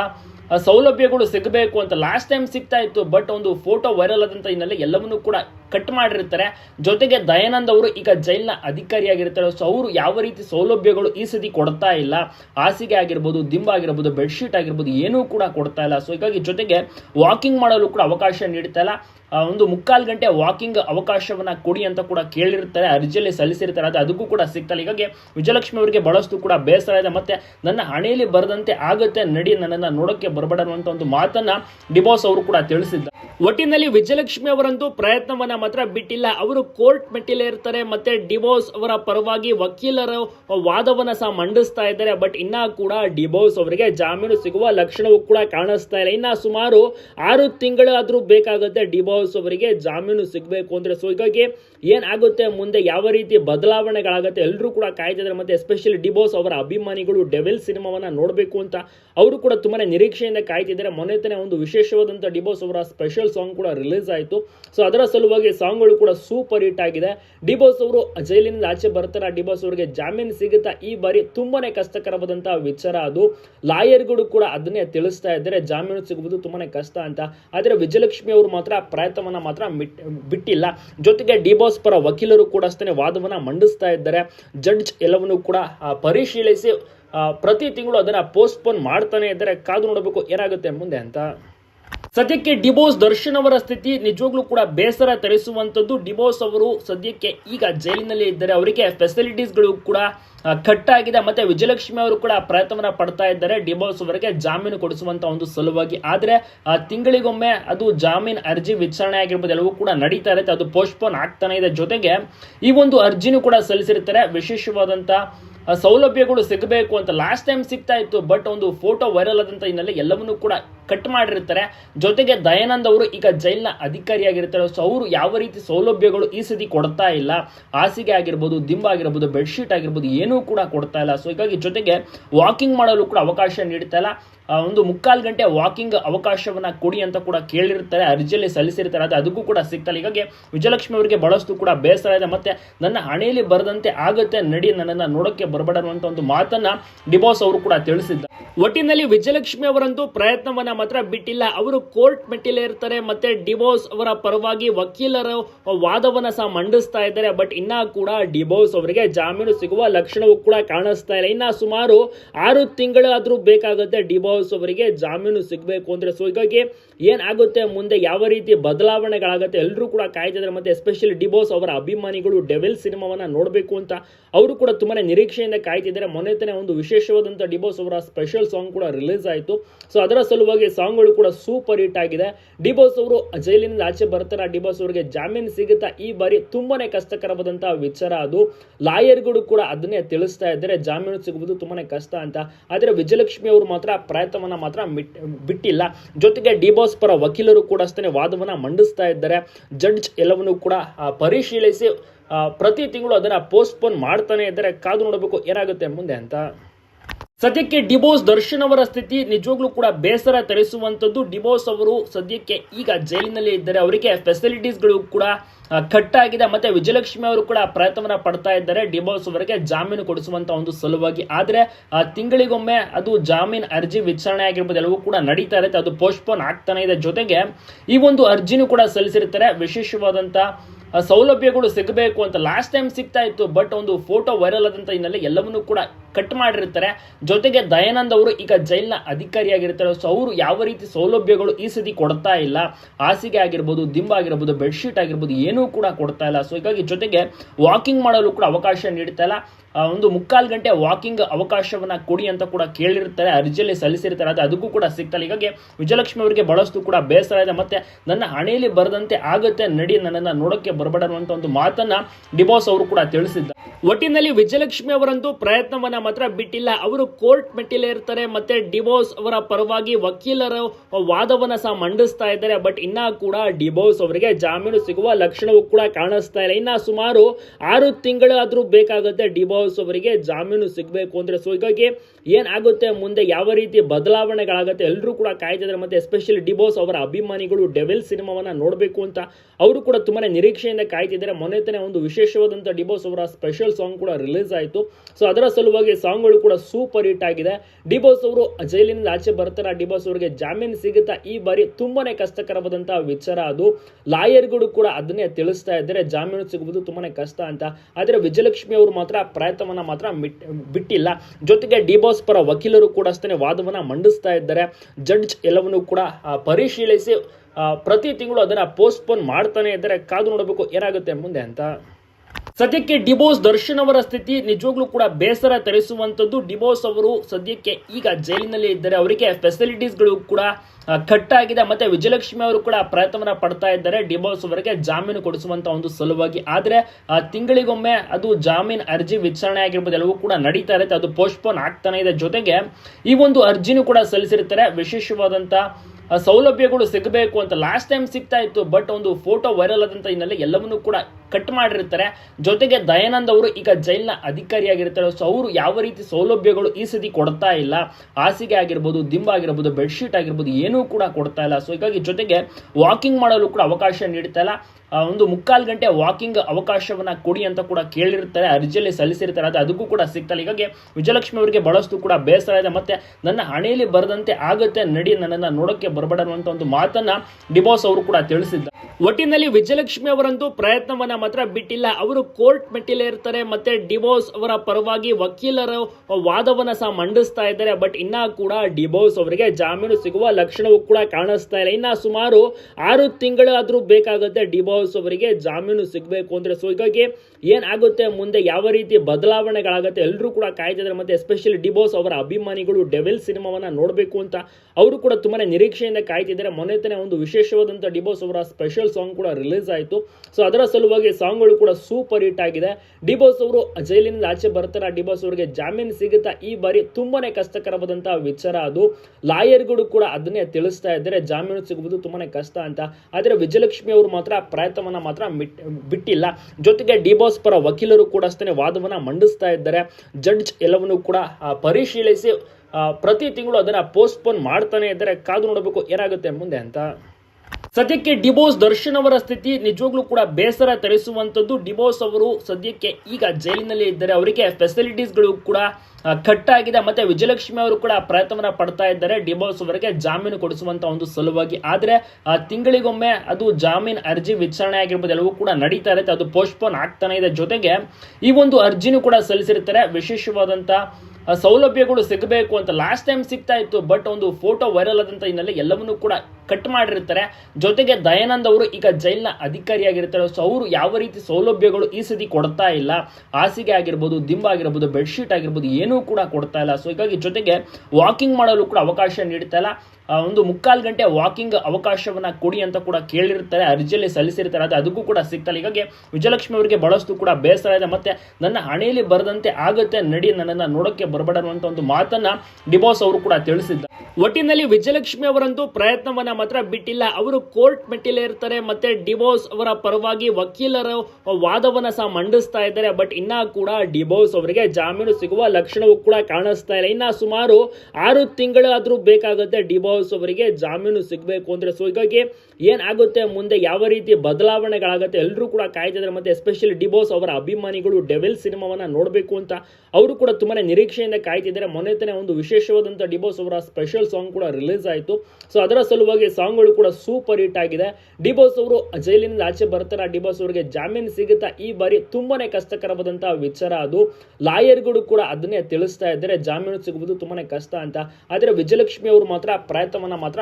A: ಸೌಲಭ್ಯಗಳು ಸಿಗಬೇಕು ಅಂತ ಲಾಸ್ಟ್ ಟೈಮ್ ಸಿಗ್ತಾ ಇತ್ತು ಬಟ್ ಒಂದು ಫೋಟೋ ವೈರಲ್ ಆದಂತ ಹಿನ್ನೆಲೆ ಎಲ್ಲವನ್ನೂ ಕೂಡ ಕಟ್ ಮಾಡಿರ್ತಾರೆ. ಜೊತೆಗೆ ದಯಾನಂದ್ ಅವರು ಈಗ ಜೈಲ್ನ ಅಧಿಕಾರಿಯಾಗಿರ್ತಾರೆ ಸೊ ಅವರು ಯಾವ ರೀತಿ ಸೌಲಭ್ಯಗಳು ಈ ಸತಿ ಕೊಡ್ತಾ ಇಲ್ಲ, ಹಾಸಿಗೆ ಆಗಿರ್ಬೋದು, ದಿಂಬ ಆಗಿರ್ಬೋದು ಬೆಡ್ಶೀಟ್ ಆಗಿರ್ಬೋದು, ಏನೂ ಕೂಡ ಕೊಡ್ತಾ ಇಲ್ಲ. ಸೊ ಹೀಗಾಗಿ ಜೊತೆಗೆ ವಾಕಿಂಗ್ ಮಾಡಲು ಕೂಡ ಅವಕಾಶ ನೀಡ್ತಾ ಇಲ್ಲ. ಒಂದು ಮುಕ್ಕಾಲು ಗಂಟೆ ವಾಕಿಂಗ್ ಅವಕಾಶವನ್ನ ಕೊಡಿ ಅಂತ ಕೂಡ ಕೇಳಿರ್ತಾರೆ. ಅರ್ಜಿಯಲ್ಲಿ ಸಲ್ಲಿಸಿರ್ತಾರೆ. ಅದು ಅದಕ್ಕೂ ಕೂಡ ಸಿಗ್ತಲ್ಲ ಹೀಗಾಗಿ ವಿಜಯಲಕ್ಷ್ಮಿ ಅವರಿಗೆ ಬಹಳಷ್ಟು ಕೂಡ ಬೇಸರ ಇದೆ. ಮತ್ತೆ ನನ್ನ ಹಣೆಯಲ್ಲಿ ಬರದಂತೆ ಆಗುತ್ತೆ. ನಡಿ ನನ್ನನ್ನು ನೋಡೋಕೆ ಬರಬೇಡ ಅನ್ನುವಂಥ ಒಂದು ಮಾತನ್ನ ಡಿಬೋಸ್ ಅವರು ಕೂಡ ತಿಳಿಸಿದ್ದ ಒಟ್ಟಿನಲ್ಲಿ ವಿಜಯಲಕ್ಷ್ಮಿ ಅವರಂತೂ ಪ್ರಯತ್ನವನ್ನ ಮಾತ್ರ ಬಿಟ್ಟಿಲ್ಲ. ಅವರು ಕೋರ್ಟ್ ಮೆಟ್ಟಿಲೇ ಇರ್ತಾರೆ, ಮತ್ತೆ ಡಿಬೋಸ್ ಅವರ ಪರವಾಗಿ ವಕೀಲರು ವಾದವನ್ನ ಸಹ ಮಂಡಿಸ್ತಾ ಇದ್ದಾರೆ. ಬಟ್ ಇನ್ನ ಕೂಡ ಡಿಬೋಸ್ ಅವರಿಗೆ ಜಾಮೀನು ಸಿಗುವ ಲಕ್ಷಣವೂ ಕೂಡ ಕಾಣಿಸ್ತಾ ಇಲ್ಲ. ಇನ್ನ ಸುಮಾರು ಆರು ತಿಂಗಳಾದ್ರೂ ಬೇಕಾಗುತ್ತೆ ಡಿಬೋಸ್ ಅವರಿಗೆ ಜಾಮೀನು ಸಿಗಬೇಕು ಅಂದ್ರೆ. ಸೊ ಹೀಗಾಗಿ ಏನಾಗುತ್ತೆ? ಮುಂದೆ ಯಾವ ರೀತಿ ಬದಲಾವಣೆಗಳಾಗುತ್ತೆ? ಎಲ್ಲರೂ ಕೂಡ ಕಾಯ್ತಿದ್ದಾರೆ ಮತ್ತೆ ಎಸ್ಪೆಷಲಿ ಡಿಬೋಸ್ ಅವರ ಅಭಿಮಾನಿಗಳು ಡೆವಿಲ್ ಸಿನಿಮಾವನ್ನ ನೋಡಬೇಕು ಅಂತ ಅವರು ಕೂಡ ತುಂಬಾ ನಿರೀಕ್ಷೆಯಿಂದ ಕಾಯ್ತಿದ್ದಾರೆ ಮೊನ್ನೆ ತಾನೇ ಒಂದು ವಿಶೇಷವಾದಂಥ ಡಿಬೋಸ್ ಅವರ ಸ್ಪೆಷಲ್ ಸಾಂಗ್ ಕೂಡ ರಿಲೀಸ್ ಆಯಿತು. ಸೊ ಅದರ ಸಲುವಾಗಿ ಸಾಂಗ್ಗಳು ಕೂಡ ಸೂಪರ್ ಹಿಟ್ ಆಗಿದೆ. ಡಿಬೋಸ್ ಅವರು ಜೈಲಿನಿಂದ ಆಚೆ ಬರ್ತಾರೆ? ಡಿಬೋಸ್ ಅವರಿಗೆ ಜಾಮೀನು ಸಿಗುತ್ತಾ? ಈ ಬಾರಿ ತುಂಬಾನೇ ಕಷ್ಟಕರವಾದಂಥ ವಿಚಾರ ಅದು. ಲಾಯರ್ಗಳು ಕೂಡ ಅದನ್ನೇ ತಿಳಿಸ್ತಾ ಇದ್ದಾರೆ. ಜಾಮೀನು ಸಿಗುವುದು ತುಂಬಾನೇ ಕಷ್ಟ ಅಂತ. ಆದರೆ ವಿಜಯಲಕ್ಷ್ಮಿ ಅವರು ಮಾತ್ರ ಪ್ರಯತ್ನವನ್ನ ಮಾತ್ರ ಬಿಟ್ಟಿಲ್ಲ. ಜೊತೆಗೆ ಡಿಬೋಸ್ ಪರ ವಕೀಲರು ಕೂಡ ಅಷ್ಟೇ ವಾದವನ್ನ ಮಂಡಿಸ್ತಾ ಇದ್ದಾರೆ. ಜಡ್ಜ್ ಎಲ್ಲವನ್ನೂ ಕೂಡ ಪರಿಶೀಲಿಸಿ ಪ್ರತಿ ತಿಂಗಳು ಅದನ್ನ ಪೋಸ್ಟ್ಪೋನ್ ಮಾಡ್ತಾನೆ ಇದ್ದಾರೆ. ಕಾದು ನೋಡಬೇಕು ಏನಾಗುತ್ತೆ ಮುಂದೆ ಅಂತ. ಸದ್ಯಕ್ಕೆ ಡಿಬೋಸ್ ದರ್ಶನ್ ಅವರ ಸ್ಥಿತಿ ನಿಜವಾಗ್ಲೂ ಕೂಡ ಬೇಸರ ತರಿಸುವಂತದ್ದು ಡಿಬೋಸ್ ಅವರು ಸದ್ಯಕ್ಕೆ ಈಗ ಜೈಲಿನಲ್ಲಿ ಇದ್ದಾರೆ. ಅವರಿಗೆ ಫೆಸಿಲಿಟೀಸ್ಗಳು ಕೂಡ ಕಟ್ ಆಗಿದೆ ಮತ್ತೆ ವಿಜಯಲಕ್ಷ್ಮಿ ಅವರು ಕೂಡ ಪ್ರಯತ್ನವನ್ನ ಪಡ್ತಾ ಇದ್ದಾರೆ. ಡಿಬೋಸ್ ಅವರಿಗೆ ಜಾಮೀನು ಕೊಡಿಸುವಂತ ಒಂದು ಸಲುವಾಗಿ. ಆದ್ರೆ ತಿಂಗಳಿಗೊಮ್ಮೆ ಅದು ಜಾಮೀನು ಅರ್ಜಿ ವಿಚಾರಣೆ ಆಗಿರ್ಬೋದು, ಎಲ್ಲವೂ ಕೂಡ ನಡೀತಾ ಇರುತ್ತೆ. ಅದು ಪೋಸ್ಟ್ಪೋನ್ ಆಗ್ತಾನೆ ಇದೆ. ಜೊತೆಗೆ ಈ ಒಂದು ಅರ್ಜಿನೂ ಕೂಡ ಸಲ್ಲಿಸಿರ್ತಾರೆ. ವಿಶೇಷವಾದಂತ ಸೌಲಭ್ಯಗಳು ಸಿಗಬೇಕು ಅಂತ ಲಾಸ್ಟ್ ಟೈಮ್ ಸಿಗ್ತಾ ಇತ್ತು. ಬಟ್ ಒಂದು ಫೋಟೋ ವೈರಲ್ ಆದಂತ ಹಿನ್ನೆಲೆ ಎಲ್ಲವನ್ನೂ ಕೂಡ ಕಟ್ ಮಾಡಿರ್ತಾರೆ. ಜೊತೆಗೆ ದಯಾನಂದ್ ಅವರು ಈಗ ಜೈಲ್ನ ಅಧಿಕಾರಿಯಾಗಿರ್ತಾರೆ. ಸೊ ಅವರು ಯಾವ ರೀತಿ ಸೌಲಭ್ಯಗಳು ಈ ಸತಿ ಕೊಡ್ತಾ ಇಲ್ಲ. ಹಾಸಿಗೆ ಆಗಿರ್ಬೋದು, ದಿಂಬ ಆಗಿರ್ಬೋದು, ಬೆಡ್ಶೀಟ್ ಆಗಿರ್ಬೋದು, ಏನೂ ಕೂಡ ಕೊಡ್ತಾ ಇಲ್ಲ. ಸೊ ಹೀಗಾಗಿ ಜೊತೆಗೆ ವಾಕಿಂಗ್ ಮಾಡಲು ಕೂಡ ಅವಕಾಶ ನೀಡ್ತಾ ಇಲ್ಲ. ಒಂದು ಮುಕ್ಕಾಲು ಗಂಟೆ ವಾಕಿಂಗ್ ಅವಕಾಶವನ್ನ ಕೊಡಿ ಅಂತ ಕೂಡ ಕೇಳಿರ್ತಾರೆ. ಅರ್ಜಿಯಲ್ಲಿ ಸಲ್ಲಿಸಿರ್ತಾರೆ. ಅದು ಅದಕ್ಕೂ ಕೂಡ ಸಿಗ್ತಲ್ಲ ಹೀಗಾಗಿ ವಿಜಯಲಕ್ಷ್ಮಿ ಅವರಿಗೆ ಬಹಳಷ್ಟು ಕೂಡ ಬೇಸರ ಇದೆ. ಮತ್ತೆ ನನ್ನ ಹಣೆಯಲ್ಲಿ ಬರದಂತೆ ಆಗುತ್ತೆ ನಡಿ, ನನ್ನನ್ನು ನೋಡಕ್ಕೆ ಬರಬೇಡ ಅನ್ನುವಂಥ ಒಂದು ಮಾತನ್ನ ಡಿಬೋಸ್ ಅವರು ಕೂಡ ತಿಳಿಸಿದ್ದಾರೆ. ಒಟ್ಟಿನಲ್ಲಿ ವಿಜಯಲಕ್ಷ್ಮಿ ಅವರಂತೂ ಪ್ರಯತ್ನವನ್ನ ಮಾತ್ರ ಬಿಟ್ಟಿಲ್ಲ. ಅವರು ಕೋರ್ಟ್ ಮೆಟ್ಟಿಲೇ ಇರ್ತಾರೆ, ಮತ್ತೆ ಡಿಬೋಸ್ ಅವರ ಪರವಾಗಿ ವಕೀಲರ ವಾದವನ್ನ ಸಹ ಮಂಡಿಸ್ತಾ ಇದ್ದಾರೆ. ಬಟ್ ಇನ್ನ ಕೂಡ ಡಿಬೋಸ್ ಅವರಿಗೆ ಜಾಮೀನು ಸಿಗುವ ಲಕ್ಷಣವೂ ಕೂಡ ಕಾಣಿಸ್ತಾ ಇಲ್ಲ. ಇನ್ನ ಸುಮಾರು ಆರು ತಿಂಗಳಾದರೂ ಬೇಕಾಗುತ್ತೆ ಡಿಬೋಸ್ ಅವರಿಗೆ ಜಾಮೀನು ಸಿಗಬೇಕು ಅಂದ್ರೆ. ಸೊ ಹೀಗಾಗಿ ಏನಾಗುತ್ತೆ? ಮುಂದೆ ಯಾವ ರೀತಿ ಬದಲಾವಣೆಗಳಾಗುತ್ತೆ? ಎಲ್ಲರೂ ಕೂಡ ಕಾಯ್ತಿದ್ದಾರೆ. ಮತ್ತೆ ಎಸ್ಪೆಷಲಿ ಡಿಬೋಸ್ ಅವರ ಅಭಿಮಾನಿಗಳು ಡೆವಿಲ್ ಸಿನಿಮಾವನ್ನ ನೋಡಬೇಕು ಅಂತ ಅವರು ಕೂಡ ತುಂಬಾನೇ ನಿರೀಕ್ಷೆಯಿಂದ ಕಾಯ್ತಿದ್ದಾರೆ. ಮೊನ್ನೆ ತಾನೇ ಒಂದು ವಿಶೇಷವಾದಂಥ ಡಿಬೋಸ್ ಅವರ ಸ್ಪೆಷಲ್ ಸಾಂಗ್ ಕೂಡ ರಿಲೀಸ್ ಆಯಿತು. ಸೊ ಅದರ ಸಲುವಾಗಿ ಸಾಂಗ್ಗಳು ಕೂಡ ಸೂಪರ್ ಹಿಟ್ ಆಗಿದೆ. ಡಿಬೋಸ್ ಅವರು ಜೈಲಿನಿಂದ ಆಚೆ ಬರ್ತಾರೆ. ಡಿಬೋಸ್ ಅವರಿಗೆ ಜಾಮೀನು ಸಿಗುತ್ತಾ? ಈ ಬಾರಿ ತುಂಬಾನೇ ಕಷ್ಟಕರವಾದಂಥ ವಿಚಾರ ಅದು. ಲಾಯರ್ಗಳು ಕೂಡ ಅದನ್ನೇ ತಿಳಿಸ್ತಾ ಇದ್ದಾರೆ. ಜಾಮೀನು ಸಿಗುವುದು ತುಂಬಾನೇ ಕಷ್ಟ ಅಂತ. ಆದರೆ ವಿಜಯಲಕ್ಷ್ಮಿ ಅವರು ಮಾತ್ರ ಪ್ರಯತ್ನವನ್ನ ಮಾತ್ರ ಬಿಟ್ಟಿಲ್ಲ. ಜೊತೆಗೆ ಡಿಬೋಸ್ ಪರ ವಕೀಲರು ಕೂಡ ಅಷ್ಟೇ ವಾದವನ್ನ ಮಂಡಿಸ್ತಾ ಇದ್ದಾರೆ. ಜಡ್ಜ್ ಎಲ್ಲವನ್ನೂ ಕೂಡ ಪರಿಶೀಲಿಸಿ ಪ್ರತಿ ತಿಂಗಳು ಅದನ್ನ ಪೋಸ್ಟ್ಪೋನ್ ಮಾಡ್ತಾನೆ ಇದ್ದಾರೆ. ಕಾದು ನೋಡಬೇಕು ಏನಾಗುತ್ತೆ ಮುಂದೆ ಅಂತ. ಸದ್ಯಕ್ಕೆ ಡಿಬೋಸ್ ದರ್ಶನ್ ಅವರ ಸ್ಥಿತಿ ನಿಜವಾಗ್ಲೂ ಕೂಡ ಬೇಸರ ತರಿಸುವಂತದ್ದು ಡಿಬೋಸ್ ಅವರು ಸದ್ಯಕ್ಕೆ ಈಗ ಜೈಲಿನಲ್ಲಿ ಇದ್ದಾರೆ. ಅವರಿಗೆ ಫೆಸಿಲಿಟೀಸ್ಗಳು ಕೂಡ ಕಟ್ ಆಗಿದೆ ಮತ್ತೆ ವಿಜಯಲಕ್ಷ್ಮಿ ಅವರು ಕೂಡ ಪ್ರಯತ್ನವನ್ನ ಪಡ್ತಾ ಇದ್ದಾರೆ. ಡಿಬೋಸ್ ಅವರಿಗೆ ಜಾಮೀನು ಕೊಡಿಸುವಂತ ಒಂದು ಸಲುವಾಗಿ. ಆದ್ರೆ ತಿಂಗಳಿಗೊಮ್ಮೆ ಅದು ಜಾಮೀನ್ ಅರ್ಜಿ ವಿಚಾರಣೆ ಆಗಿರ್ಬೋದು, ಎಲ್ಲವೂ ಕೂಡ ನಡೀತಾ ಇರುತ್ತೆ. ಅದು ಪೋಸ್ಟ್ಪೋನ್ ಆಗ್ತಾನೆ ಇದೆ. ಜೊತೆಗೆ ಈ ಒಂದು ಅರ್ಜಿನೂ ಕೂಡ ಸಲ್ಲಿಸಿರ್ತಾರೆ. ವಿಶೇಷವಾದಂತ ಸೌಲಭ್ಯಗಳು ಸಿಗಬೇಕು ಅಂತ ಲಾಸ್ಟ್ ಟೈಮ್ ಸಿಗ್ತಾ ಇತ್ತು. ಬಟ್ ಒಂದು ಫೋಟೋ ವೈರಲ್ ಆದಂತ ಹಿನ್ನೆಲೆ ಎಲ್ಲವನ್ನೂ ಕೂಡ ಕಟ್ ಮಾಡಿರ್ತಾರೆ. ಜೊತೆಗೆ ದಯಾನಂದ್ ಅವರು ಈಗ ಜೈಲ್ನ ಅಧಿಕಾರಿಯಾಗಿರ್ತಾರೆ. ಸೊ ಅವರು ಯಾವ ರೀತಿ ಸೌಲಭ್ಯಗಳು ಈ ಸತಿ ಕೊಡ್ತಾ ಇಲ್ಲ. ಹಾಸಿಗೆ ಆಗಿರ್ಬೋದು, ದಿಂಬ ಆಗಿರ್ಬೋದು, ಬೆಡ್ಶೀಟ್ ಆಗಿರ್ಬೋದು, ಏನೂ ಕೂಡ ಕೊಡ್ತಾ ಇಲ್ಲ. ಸೊ ಹೀಗಾಗಿ ಜೊತೆಗೆ ವಾಕಿಂಗ್ ಮಾಡಲು ಕೂಡ ಅವಕಾಶ ನೀಡ್ತಾ ಇಲ್ಲ. ಒಂದು ಮುಕ್ಕಾಲು ಗಂಟೆ ವಾಕಿಂಗ್ ಅವಕಾಶವನ್ನ ಕೊಡಿ ಅಂತ ಕೂಡ ಕೇಳಿರ್ತಾರೆ. ಅರ್ಜಿಯಲ್ಲಿ ಸಲ್ಲಿಸಿರ್ತಾರೆ. ಅದು ಅದಕ್ಕೂ ಕೂಡ ಸಿಗ್ತಲ್ಲ ಹೀಗಾಗಿ ವಿಜಯಲಕ್ಷ್ಮಿ ಅವರಿಗೆ ಬಹಳಷ್ಟು ಕೂಡ ಬೇಸರ ಇದೆ. ಮತ್ತೆ ನನ್ನ ಹಣೆಯಲ್ಲಿ ಬರದಂತೆ ಆಗುತ್ತೆ ನಡಿ, ನನ್ನನ್ನು ನೋಡೋಕ್ಕೆ ಬರಬೇಡ ಅನ್ನುವಂಥ ಒಂದು ಮಾತನ್ನ ಡಿಬೋಸ್ ಅವರು ಕೂಡ ತಿಳಿಸಿದ್ದಾರೆ. ಒಟ್ಟಿನಲ್ಲಿ ವಿಜಯಲಕ್ಷ್ಮಿ ಅವರಂತೂ ಪ್ರಯತ್ನವನ್ನ ಮಾತ್ರ ಬಿಟ್ಟಿಲ್ಲ. ಅವರು ಕೋರ್ಟ್ ಮೆಟ್ಟಿಲೇ ಇರ್ತಾರೆ, ಮತ್ತೆ ಡಿವೋರ್ಸ್ ಅವರ ಪರವಾಗಿ ವಕೀಲರ ವಾದವನ್ನು ಸಹ ಮಂಡಿಸ್ತಾ ಇದ್ದಾರೆ. ಬಟ್ ಇನ್ನ ಕೂಡ ಡಿವೋರ್ಸ್ ಅವರಿಗೆ ಜಾಮೀನು ಸಿಗುವ ಲಕ್ಷಣವೂ ಕೂಡ ಕಾಣಿಸ್ತಾ ಇಲ್ಲ. ಇನ್ನ ಸುಮಾರು ಆರು ತಿಂಗಳಾದ್ರೂ ಬೇಕಾಗುತ್ತೆ ಡಿವೋರ್ಸ್ ಅವರಿಗೆ ಜಾಮೀನು ಸಿಗಬೇಕು ಅಂದ್ರೆ. ಸೊ ಹೀಗಾಗಿ ಏನಾಗುತ್ತೆ, ಮುಂದೆ ಯಾವ ರೀತಿ ಬದಲಾವಣೆಗಳಾಗುತ್ತೆ ಎಲ್ಲರೂ ಕೂಡ ಕಾಯ್ತಿದ್ದಾರೆ ಮತ್ತೆ ಎಸ್ಪೆಷಲಿ ಡಿಬೋಸ್ ಅವರ ಅಭಿಮಾನಿಗಳು ಡೆವಿಲ್ ಸಿನಿಮಾವನ್ನ ನೋಡಬೇಕು ಅಂತ ಅವರು ಕೂಡ ತುಂಬಾನೇ ನಿರೀಕ್ಷೆಯಿಂದ ಕಾಯ್ತಿದ್ದಾರೆ ಮೊನ್ನೆ ತಾನೇ ಒಂದು ವಿಶೇಷವಾದಂಥ ಡಿಬೋಸ್ ಅವರ ಸ್ಪೆಷಲ್ ಸಾಂಗ್ ಕೂಡ ರಿಲೀಸ್ ಆಯಿತು. ಸೊ ಅದರ ಸಲುವಾಗಿ ಸಾಂಗ್ಗಳು ಕೂಡ ಸೂಪರ್ ಹಿಟ್ ಆಗಿದೆ. ಡಿಬೋಸ್ ಅವರು ಜೈಲಿನಿಂದ ಆಚೆ ಬರ್ತಾರೆ. ಡಿಬೋಸ್ ಅವರಿಗೆ ಜಾಮೀನು ಸಿಗುತ್ತಾ ಈ ಬಾರಿ ತುಂಬಾನೇ ಕಷ್ಟಕರವಾದಂತಹ ವಿಚಾರ ಅದು. ಲಾಯರ್ಗಳು ಕೂಡ ಅದನ್ನೇ ತಿಳಿಸ್ತಾ ಇದ್ದಾರೆ. ಜಾಮೀನು ಸಿಗುವುದು ತುಂಬಾನೇ ಕಷ್ಟ ಅಂತ. ಆದರೆ ವಿಜಯಲಕ್ಷ್ಮಿ ಅವರು ಮಾತ್ರ ಪ್ರಯತ್ನವನ್ನ ಮಾತ್ರ ಬಿಟ್ಟಿಲ್ಲ. ಜೊತೆಗೆ ಡಿಬೋಸ್ ಪರ ವಕೀಲರು ಕೂಡ ಅಷ್ಟೇ ವಾದವನ್ನ ಮಂಡಿಸ್ತಾ ಇದ್ದಾರೆ. ಜಡ್ಜ್ ಎಲ್ಲವನ್ನು ಕೂಡ ಪರಿಶೀಲಿಸಿ ಪ್ರತಿ ತಿಂಗಳು ಅದನ್ನ ಪೋಸ್ಟ್ಪೋನ್ ಮಾಡ್ತಾನೆ ಇದ್ದಾರೆ. ಕಾದು ನೋಡಬೇಕು ಏನಾಗುತ್ತೆ ಮುಂದೆ ಅಂತ. ಸದ್ಯಕ್ಕೆ ಡಿಬೋಸ್ ದರ್ಶನ್ ಅವರ ಸ್ಥಿತಿ ನಿಜವಾಗ್ಲೂ ಕೂಡ ಬೇಸರ ತರಿಸುವಂತದ್ದು. ಡಿಬೋಸ್ ಅವರು ಸದ್ಯಕ್ಕೆ ಈಗ ಜೈಲಿನಲ್ಲಿ ಇದ್ದಾರೆ. ಅವರಿಗೆ ಫೆಸಿಲಿಟೀಸ್ಗಳು ಕೂಡ ಕಟ್ ಆಗಿದೆ ಮತ್ತೆ ವಿಜಯಲಕ್ಷ್ಮಿ ಅವರು ಕೂಡ ಪ್ರಯತ್ನವನ್ನ ಪಡ್ತಾ ಇದ್ದಾರೆ. ಡಿಬೋಸ್ ಅವರಿಗೆ ಜಾಮೀನು ಕೊಡಿಸುವಂತ ಒಂದು ಸಲುವಾಗಿ. ಆದ್ರೆ ತಿಂಗಳಿಗೊಮ್ಮೆ ಅದು ಜಾಮೀನ್ ಅರ್ಜಿ ವಿಚಾರಣೆ ಆಗಿರ್ಬೋದು, ಎಲ್ಲವೂ ಕೂಡ ನಡೀತಾ ಇರುತ್ತೆ. ಅದು ಪೋಸ್ಟ್ಪೋನ್ ಆಗ್ತಾನೆ ಇದೆ. ಜೊತೆಗೆ ಈ ಒಂದು ಅರ್ಜಿನೂ ಕೂಡ ಸಲ್ಲಿಸಿರ್ತಾರೆ. ವಿಶೇಷವಾದಂತ ಸೌಲಭ್ಯಗಳು ಸಿಗಬೇಕು ಅಂತ. ಲಾಸ್ಟ್ ಟೈಮ್ ಸಿಗ್ತಾ ಇತ್ತು ಬಟ್ ಒಂದು ಫೋಟೋ ವೈರಲ್ ಆದಂತ ಹಿನ್ನೆಲೆ ಎಲ್ಲವನ್ನೂ ಕೂಡ ಕಟ್ ಮಾಡಿರ್ತಾರೆ. ಜೊತೆಗೆ ದಯಾನಂದ್ ಅವರು ಈಗ ಜೈಲ್ನ ಅಧಿಕಾರಿಯಾಗಿರ್ತಾರೆ ಸೊ ಅವರು ಯಾವ ರೀತಿ ಸೌಲಭ್ಯಗಳು ಈ ಸತಿ ಕೊಡ್ತಾ ಇಲ್ಲ. ಹಾಸಿಗೆ ಆಗಿರ್ಬೋದು, ದಿಂಬ ಆಗಿರ್ಬೋದು, ಬೆಡ್ಶೀಟ್ ಆಗಿರ್ಬೋದು, ಏನೂ ಕೂಡ ಕೊಡ್ತಾ ಇಲ್ಲ. ಸೊ ಹೀಗಾಗಿ ಜೊತೆಗೆ ವಾಕಿಂಗ್ ಮಾಡಲು ಕೂಡ ಅವಕಾಶ ನೀಡ್ತಾ ಇಲ್ಲ. ಒಂದು ಮುಕ್ಕಾಲು ಗಂಟೆ ವಾಕಿಂಗ್ ಅವಕಾಶವನ್ನ ಕೊಡಿ ಅಂತ ಕೂಡ ಕೇಳಿರ್ತಾರೆ. ಅರ್ಜಿಯಲ್ಲಿ ಸಲ್ಲಿಸಿರ್ತಾರೆ. ಅದು ಅದಕ್ಕೂ ಕೂಡ ಸಿಗ್ತಲ್ಲ ಹೀಗಾಗಿ ವಿಜಯಲಕ್ಷ್ಮಿ ಅವರಿಗೆ ಬಹಳಷ್ಟು ಕೂಡ ಬೇಸರ ಇದೆ. ಮತ್ತೆ ನನ್ನ ಹಣೆಯಲ್ಲಿ ಬರದಂತೆ ಆಗುತ್ತೆ ನಡಿ, ನನ್ನನ್ನು ನೋಡೋಕ್ಕೆ ಬರಬೇಡ ಅನ್ನುವಂಥ ಒಂದು ಮಾತನ್ನ ಡಿಬೋಸ್ ಅವರು ಕೂಡ ತಿಳಿಸಿದ್ದಾರೆ. ಒಟ್ಟಿನಲ್ಲಿ ವಿಜಯಲಕ್ಷ್ಮಿ ಅವರಂತೂ ಪ್ರಯತ್ನವನ್ನ ಮಾತ್ರ ಬಿಟ್ಟಿಲ್ಲ. ಅವರು ಕೋರ್ಟ್ ಮೆಟ್ಟಿಲೇ ಇರ್ತಾರೆ, ಮತ್ತೆ ಡಿವೋರ್ಸ್ ಅವರ ಪರವಾಗಿ ವಕೀಲರ ವಾದವನ್ನ ಸಹ ಮಂಡಿಸ್ತಾ ಇದ್ದಾರೆ. ಬಟ್ ಇನ್ನ ಕೂಡ ಡಿವೋರ್ಸ್ ಅವರಿಗೆ ಜಾಮೀನು ಸಿಗುವ ಲಕ್ಷಣವೂ ಕೂಡ ಕಾಣಿಸ್ತಾ ಇಲ್ಲ. ಇನ್ನ ಸುಮಾರು ಆರು ತಿಂಗಳಾದ್ರೂ ಬೇಕಾಗುತ್ತೆ ಡಿವೋರ್ಸ್ ಅವರಿಗೆ ಜಾಮೀನು ಸಿಗಬೇಕು ಅಂದ್ರೆ. ಸೊ ಹೀಗಾಗಿ ಏನಾಗುತ್ತೆ, ಮುಂದೆ ಯಾವ ರೀತಿ ಬದಲಾವಣೆಗಳಾಗುತ್ತೆ ಎಲ್ಲರೂ ಕೂಡ ಕಾಯ್ತಿದ್ದಾರೆ ಮತ್ತೆ ಎಸ್ಪೆಷಲಿ ಡಿವೋರ್ಸ್ ಅವರ ಅಭಿಮಾನಿಗಳು ಡೆವಿಲ್ ಸಿನಿಮಾವನ್ನ ನೋಡಬೇಕು ಅಂತ ಅವರು ಕೂಡ ತುಂಬಾನೇ ನಿರೀಕ್ಷೆಯಿಂದ ಕಾಯ್ತಿದ್ದಾರೆ ಮೊನ್ನೆ ತಾನೇ ಒಂದು ವಿಶೇಷವಾದಂಥ ಡಿಬೋಸ್ ಅವರ ಸ್ಪೆಷಲ್ ಸಾಂಗ್ ಕೂಡ ರಿಲೀಸ್ ಆಯಿತು. ಸೊ ಅದರ ಸಲುವಾಗಿ ಸಾಂಗ್ಗಳು ಕೂಡ ಸೂಪರ್ ಹಿಟ್ ಆಗಿದೆ. ಡಿಬೋಸ್ ಅವರು ಜೈಲಿನಿಂದ ಆಚೆ ಬರ್ತಾರೆ. ಡಿಬೋಸ್ ಅವರಿಗೆ ಜಾಮೀನು ಸಿಗುತ್ತಾ ಈ ಬಾರಿ ತುಂಬಾನೇ ಕಷ್ಟಕರವಾದಂತಹ ವಿಚಾರ ಅದು. ಲಾಯರ್ಗಳು ಕೂಡ ಅದನ್ನೇ ತಿಳಿಸ್ತಾ ಇದ್ದಾರೆ. ಜಾಮೀನು ಸಿಗುವುದು ತುಂಬಾನೇ ಕಷ್ಟ ಅಂತ. ಆದರೆ ವಿಜಯಲಕ್ಷ್ಮಿ ಅವರು ಮಾತ್ರ ಪ್ರಯತ್ನವನ್ನ ಮಾತ್ರ ಬಿಟ್ಟಿಲ್ಲ. ಜೊತೆಗೆ ಡಿಬೋಸ್ ಪರ ವಕೀಲರು ಕೂಡ ಅಷ್ಟೇ ವಾದವನ್ನ ಮಂಡಿಸ್ತಾ ಇದ್ದಾರೆ. ಜಡ್ಜ್ ಎಲ್ಲವನ್ನು ಕೂಡ ಪರಿಶೀಲಿಸಿ ಪ್ರತಿ ತಿಂಗಳು ಅದನ್ನ ಪೋಸ್ಟ್ಪೋನ್ ಮಾಡ್ತಾನೆ ಇದ್ದಾರೆ. ಕಾದು ನೋಡಬೇಕು ಏನಾಗುತ್ತೆ ಮುಂದೆ ಅಂತ. ಸದ್ಯಕ್ಕೆ ಡಿಬೋಸ್ ದರ್ಶನ್ ಅವರ ಸ್ಥಿತಿ ನಿಜವಾಗ್ಲೂ ಕೂಡ ಬೇಸರ ತರಿಸುವಂತದ್ದು ಡಿಬೋಸ್ ಅವರು ಸದ್ಯಕ್ಕೆ ಈಗ ಜೈಲಿನಲ್ಲಿ ಇದ್ದಾರೆ. ಅವರಿಗೆ ಫೆಸಿಲಿಟೀಸ್ಗಳು ಕೂಡ ಕಟ್ ಆಗಿದೆ ಮತ್ತೆ ವಿಜಯಲಕ್ಷ್ಮಿ ಅವರು ಕೂಡ ಪ್ರಯತ್ನವನ್ನ ಪಡ್ತಾ ಇದ್ದಾರೆ. ಡಿಬೋಸ್ ಅವರಿಗೆ ಜಾಮೀನು ಕೊಡಿಸುವಂತ ಒಂದು ಸಲುವಾಗಿ. ಆದ್ರೆ ತಿಂಗಳಿಗೊಮ್ಮೆ ಅದು ಜಾಮೀನು ಅರ್ಜಿ ವಿಚಾರಣೆ ಆಗಿರ್ಬೋದು, ಎಲ್ಲವೂ ಕೂಡ ನಡೀತಾ ಇರುತ್ತೆ. ಅದು ಪೋಸ್ಟ್ಪೋನ್ ಆಗ್ತಾನೆ ಇದೆ. ಜೊತೆಗೆ ಈ ಒಂದು ಅರ್ಜಿನೂ ಕೂಡ ಸಲ್ಲಿಸಿರ್ತಾರೆ. ವಿಶೇಷವಾದಂತ ಸೌಲಭ್ಯಗಳು ಸಿಗಬೇಕು ಅಂತ ಲಾಸ್ಟ್ ಟೈಮ್ ಸಿಗ್ತಾ ಇತ್ತು. ಬಟ್ ಒಂದು ಫೋಟೋ ವೈರಲ್ ಆದಂತ ಹಿನ್ನೆಲೆ ಎಲ್ಲವನ್ನೂ ಕೂಡ ಕಟ್ ಮಾಡಿರ್ತಾರೆ. ಜೊತೆಗೆ ದಯಾನಂದ್ ಅವರು ಈಗ ಜೈಲ್ನ ಅಧಿಕಾರಿಯಾಗಿರ್ತಾರೆ. ಸೊ ಅವರು ಯಾವ ರೀತಿ ಸೌಲಭ್ಯಗಳು ಈ ಸತಿ ಕೊಡ್ತಾ ಇಲ್ಲ. ಹಾಸಿಗೆ ಆಗಿರ್ಬೋದು, ದಿಂಬ ಆಗಿರ್ಬೋದು, ಬೆಡ್ಶೀಟ್ ಆಗಿರ್ಬೋದು, ಏನೂ ಕೂಡ ಕೊಡ್ತಾ ಇಲ್ಲ. ಸೊ ಹೀಗಾಗಿ ಜೊತೆಗೆ ವಾಕಿಂಗ್ ಮಾಡಲು ಕೂಡ ಅವಕಾಶ ನೀಡ್ತಾ ಇಲ್ಲ. ಒಂದು ಮುಕ್ಕಾಲು ಗಂಟೆ ವಾಕಿಂಗ್ ಅವಕಾಶವನ್ನ ಕೊಡಿ ಅಂತ ಕೂಡ ಕೇಳಿರ್ತಾರೆ. ಅರ್ಜಿಯಲ್ಲಿ ಸಲ್ಲಿಸಿರ್ತಾರೆ. ಅದು ಅದಕ್ಕೂ ಕೂಡ ಸಿಗ್ತಲ್ಲ ಹೀಗಾಗಿ ವಿಜಯಲಕ್ಷ್ಮಿ ಅವರಿಗೆ ಬಹಳಷ್ಟು ಕೂಡ ಬೇಸರ ಇದೆ. ಮತ್ತೆ ನನ್ನ ಹಣೆಯಲ್ಲಿ ಬರದಂತೆ ಆಗುತ್ತೆ. ನಡಿ, ನನ್ನನ್ನು ನೋಡಕ್ಕೆ ಬರಬೇಡ ಅನ್ನುವಂಥ ಒಂದು ಮಾತನ್ನ ಡಿಬೋಸ್ ಅವರು ಕೂಡ ತಿಳಿಸಿದ್ದಾರೆ. ಒಟ್ಟಿನಲ್ಲಿ ವಿಜಯಲಕ್ಷ್ಮಿ ಅವರಂತೂ ಪ್ರಯತ್ನವನ್ನ ಮಾತ್ರ ಬಿಟ್ಟಿಲ್ಲ. ಅವರು ಕೋರ್ಟ್ ಮೆಟ್ಟಿಲೇ ಇರ್ತಾರೆ, ಮತ್ತೆ ಡಿಬೋಸ್ ಅವರ ಪರವಾಗಿ ವಕೀಲರ ವಾದವನ್ನು ಸಹ ಮಂಡಿಸ್ತಾ ಇದ್ದಾರೆ. ಬಟ್ ಇನ್ನ ಕೂಡ ಡಿಬೋಸ್ ಅವರಿಗೆ ಜಾಮೀನು ಸಿಗುವ ಲಕ್ಷಣವೂ ಕೂಡ ಕಾಣಿಸ್ತಾ ಇಲ್ಲ. ಇನ್ನ ಸುಮಾರು ಆರು ತಿಂಗಳಾದರೂ ಬೇಕಾಗುತ್ತೆ ಡಿಬೋಸ್ ಅವರಿಗೆ ಜಾಮೀನು ಸಿಗಬೇಕು ಅಂದ್ರೆ. ಸೊ ಹೀಗಾಗಿ ಏನಾಗುತ್ತೆ, ಮುಂದೆ ಯಾವ ರೀತಿ ಬದಲಾವಣೆಗಳಾಗುತ್ತೆ ಎಲ್ಲರೂ ಕೂಡ ಕಾಯ್ತಿದ್ದಾರೆ ಮತ್ತೆ ಎಸ್ಪೆಷಲಿ ಡಿಬೋಸ್ ಅವರ ಅಭಿಮಾನಿಗಳು ಡೆವಿಲ್ ಸಿನಿಮಾವನ್ನ ನೋಡಬೇಕು ಅಂತ ಅವರು ಕೂಡ ತುಂಬಾನೇ ನಿರೀಕ್ಷೆಯಿಂದ ಕಾಯ್ತಿದ್ದಾರೆ ಮೊನ್ನೆ ತಾನೇ ಒಂದು ವಿಶೇಷವಾದಂಥ ಡಿಬೋಸ್ ಅವರ ಸ್ಪೆಷಲ್ ಸಾಂಗ್ ಕೂಡ ರಿಲೀಸ್ ಆಯಿತು. ಸೊ ಅದರ ಸಲುವಾಗಿ ಸಾಂಗ್ಗಳು ಕೂಡ ಸೂಪರ್ ಹಿಟ್ ಆಗಿದೆ. ಡಿಬೋಸ್ ಅವರು ಜೈಲಿನಿಂದ ಆಚೆ ಬರ್ತಾರೆ. ಡಿಬೋಸ್ ಅವರಿಗೆ ಜಾಮೀನು ಸಿಗುತ್ತಾ ಈ ಬಾರಿ ತುಂಬಾನೇ ಕಷ್ಟಕರವಾದಂತಹ ವಿಚಾರ ಅದು. ಲಾಯರ್ಗಳು ಕೂಡ ಅದನ್ನೇ ತಿಳಿಸ್ತಾ ಇದ್ದಾರೆ. ಜಾಮೀನು ಸಿಗುವುದು ತುಂಬಾನೇ ಕಷ್ಟ ಅಂತ. ಆದರೆ ವಿಜಯಲಕ್ಷ್ಮಿ ಅವರು ಮಾತ್ರ ಪ್ರಯತ್ನವನ್ನ ಮಾತ್ರ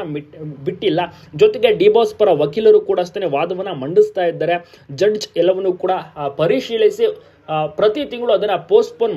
A: ಬಿಟ್ಟಿಲ್ಲ. ಜೊತೆಗೆ ಡಿಬೋಸ್ ಪರ ವಕೀಲರು ಕೂಡ ಅಷ್ಟೇ ವಾದವನ್ನ ಮಂಡಿಸ್ತಾ ಇದ್ದಾರೆ. ಜಡ್ಜ್ ಎಲ್ಲವನ್ನು ಕೂಡ ಪರಿಶೀಲಿಸಿ ಪ್ರತಿ ತಿಂಗಳು ಅದನ್ನ ಪೋಸ್ಟ್ಪೋನ್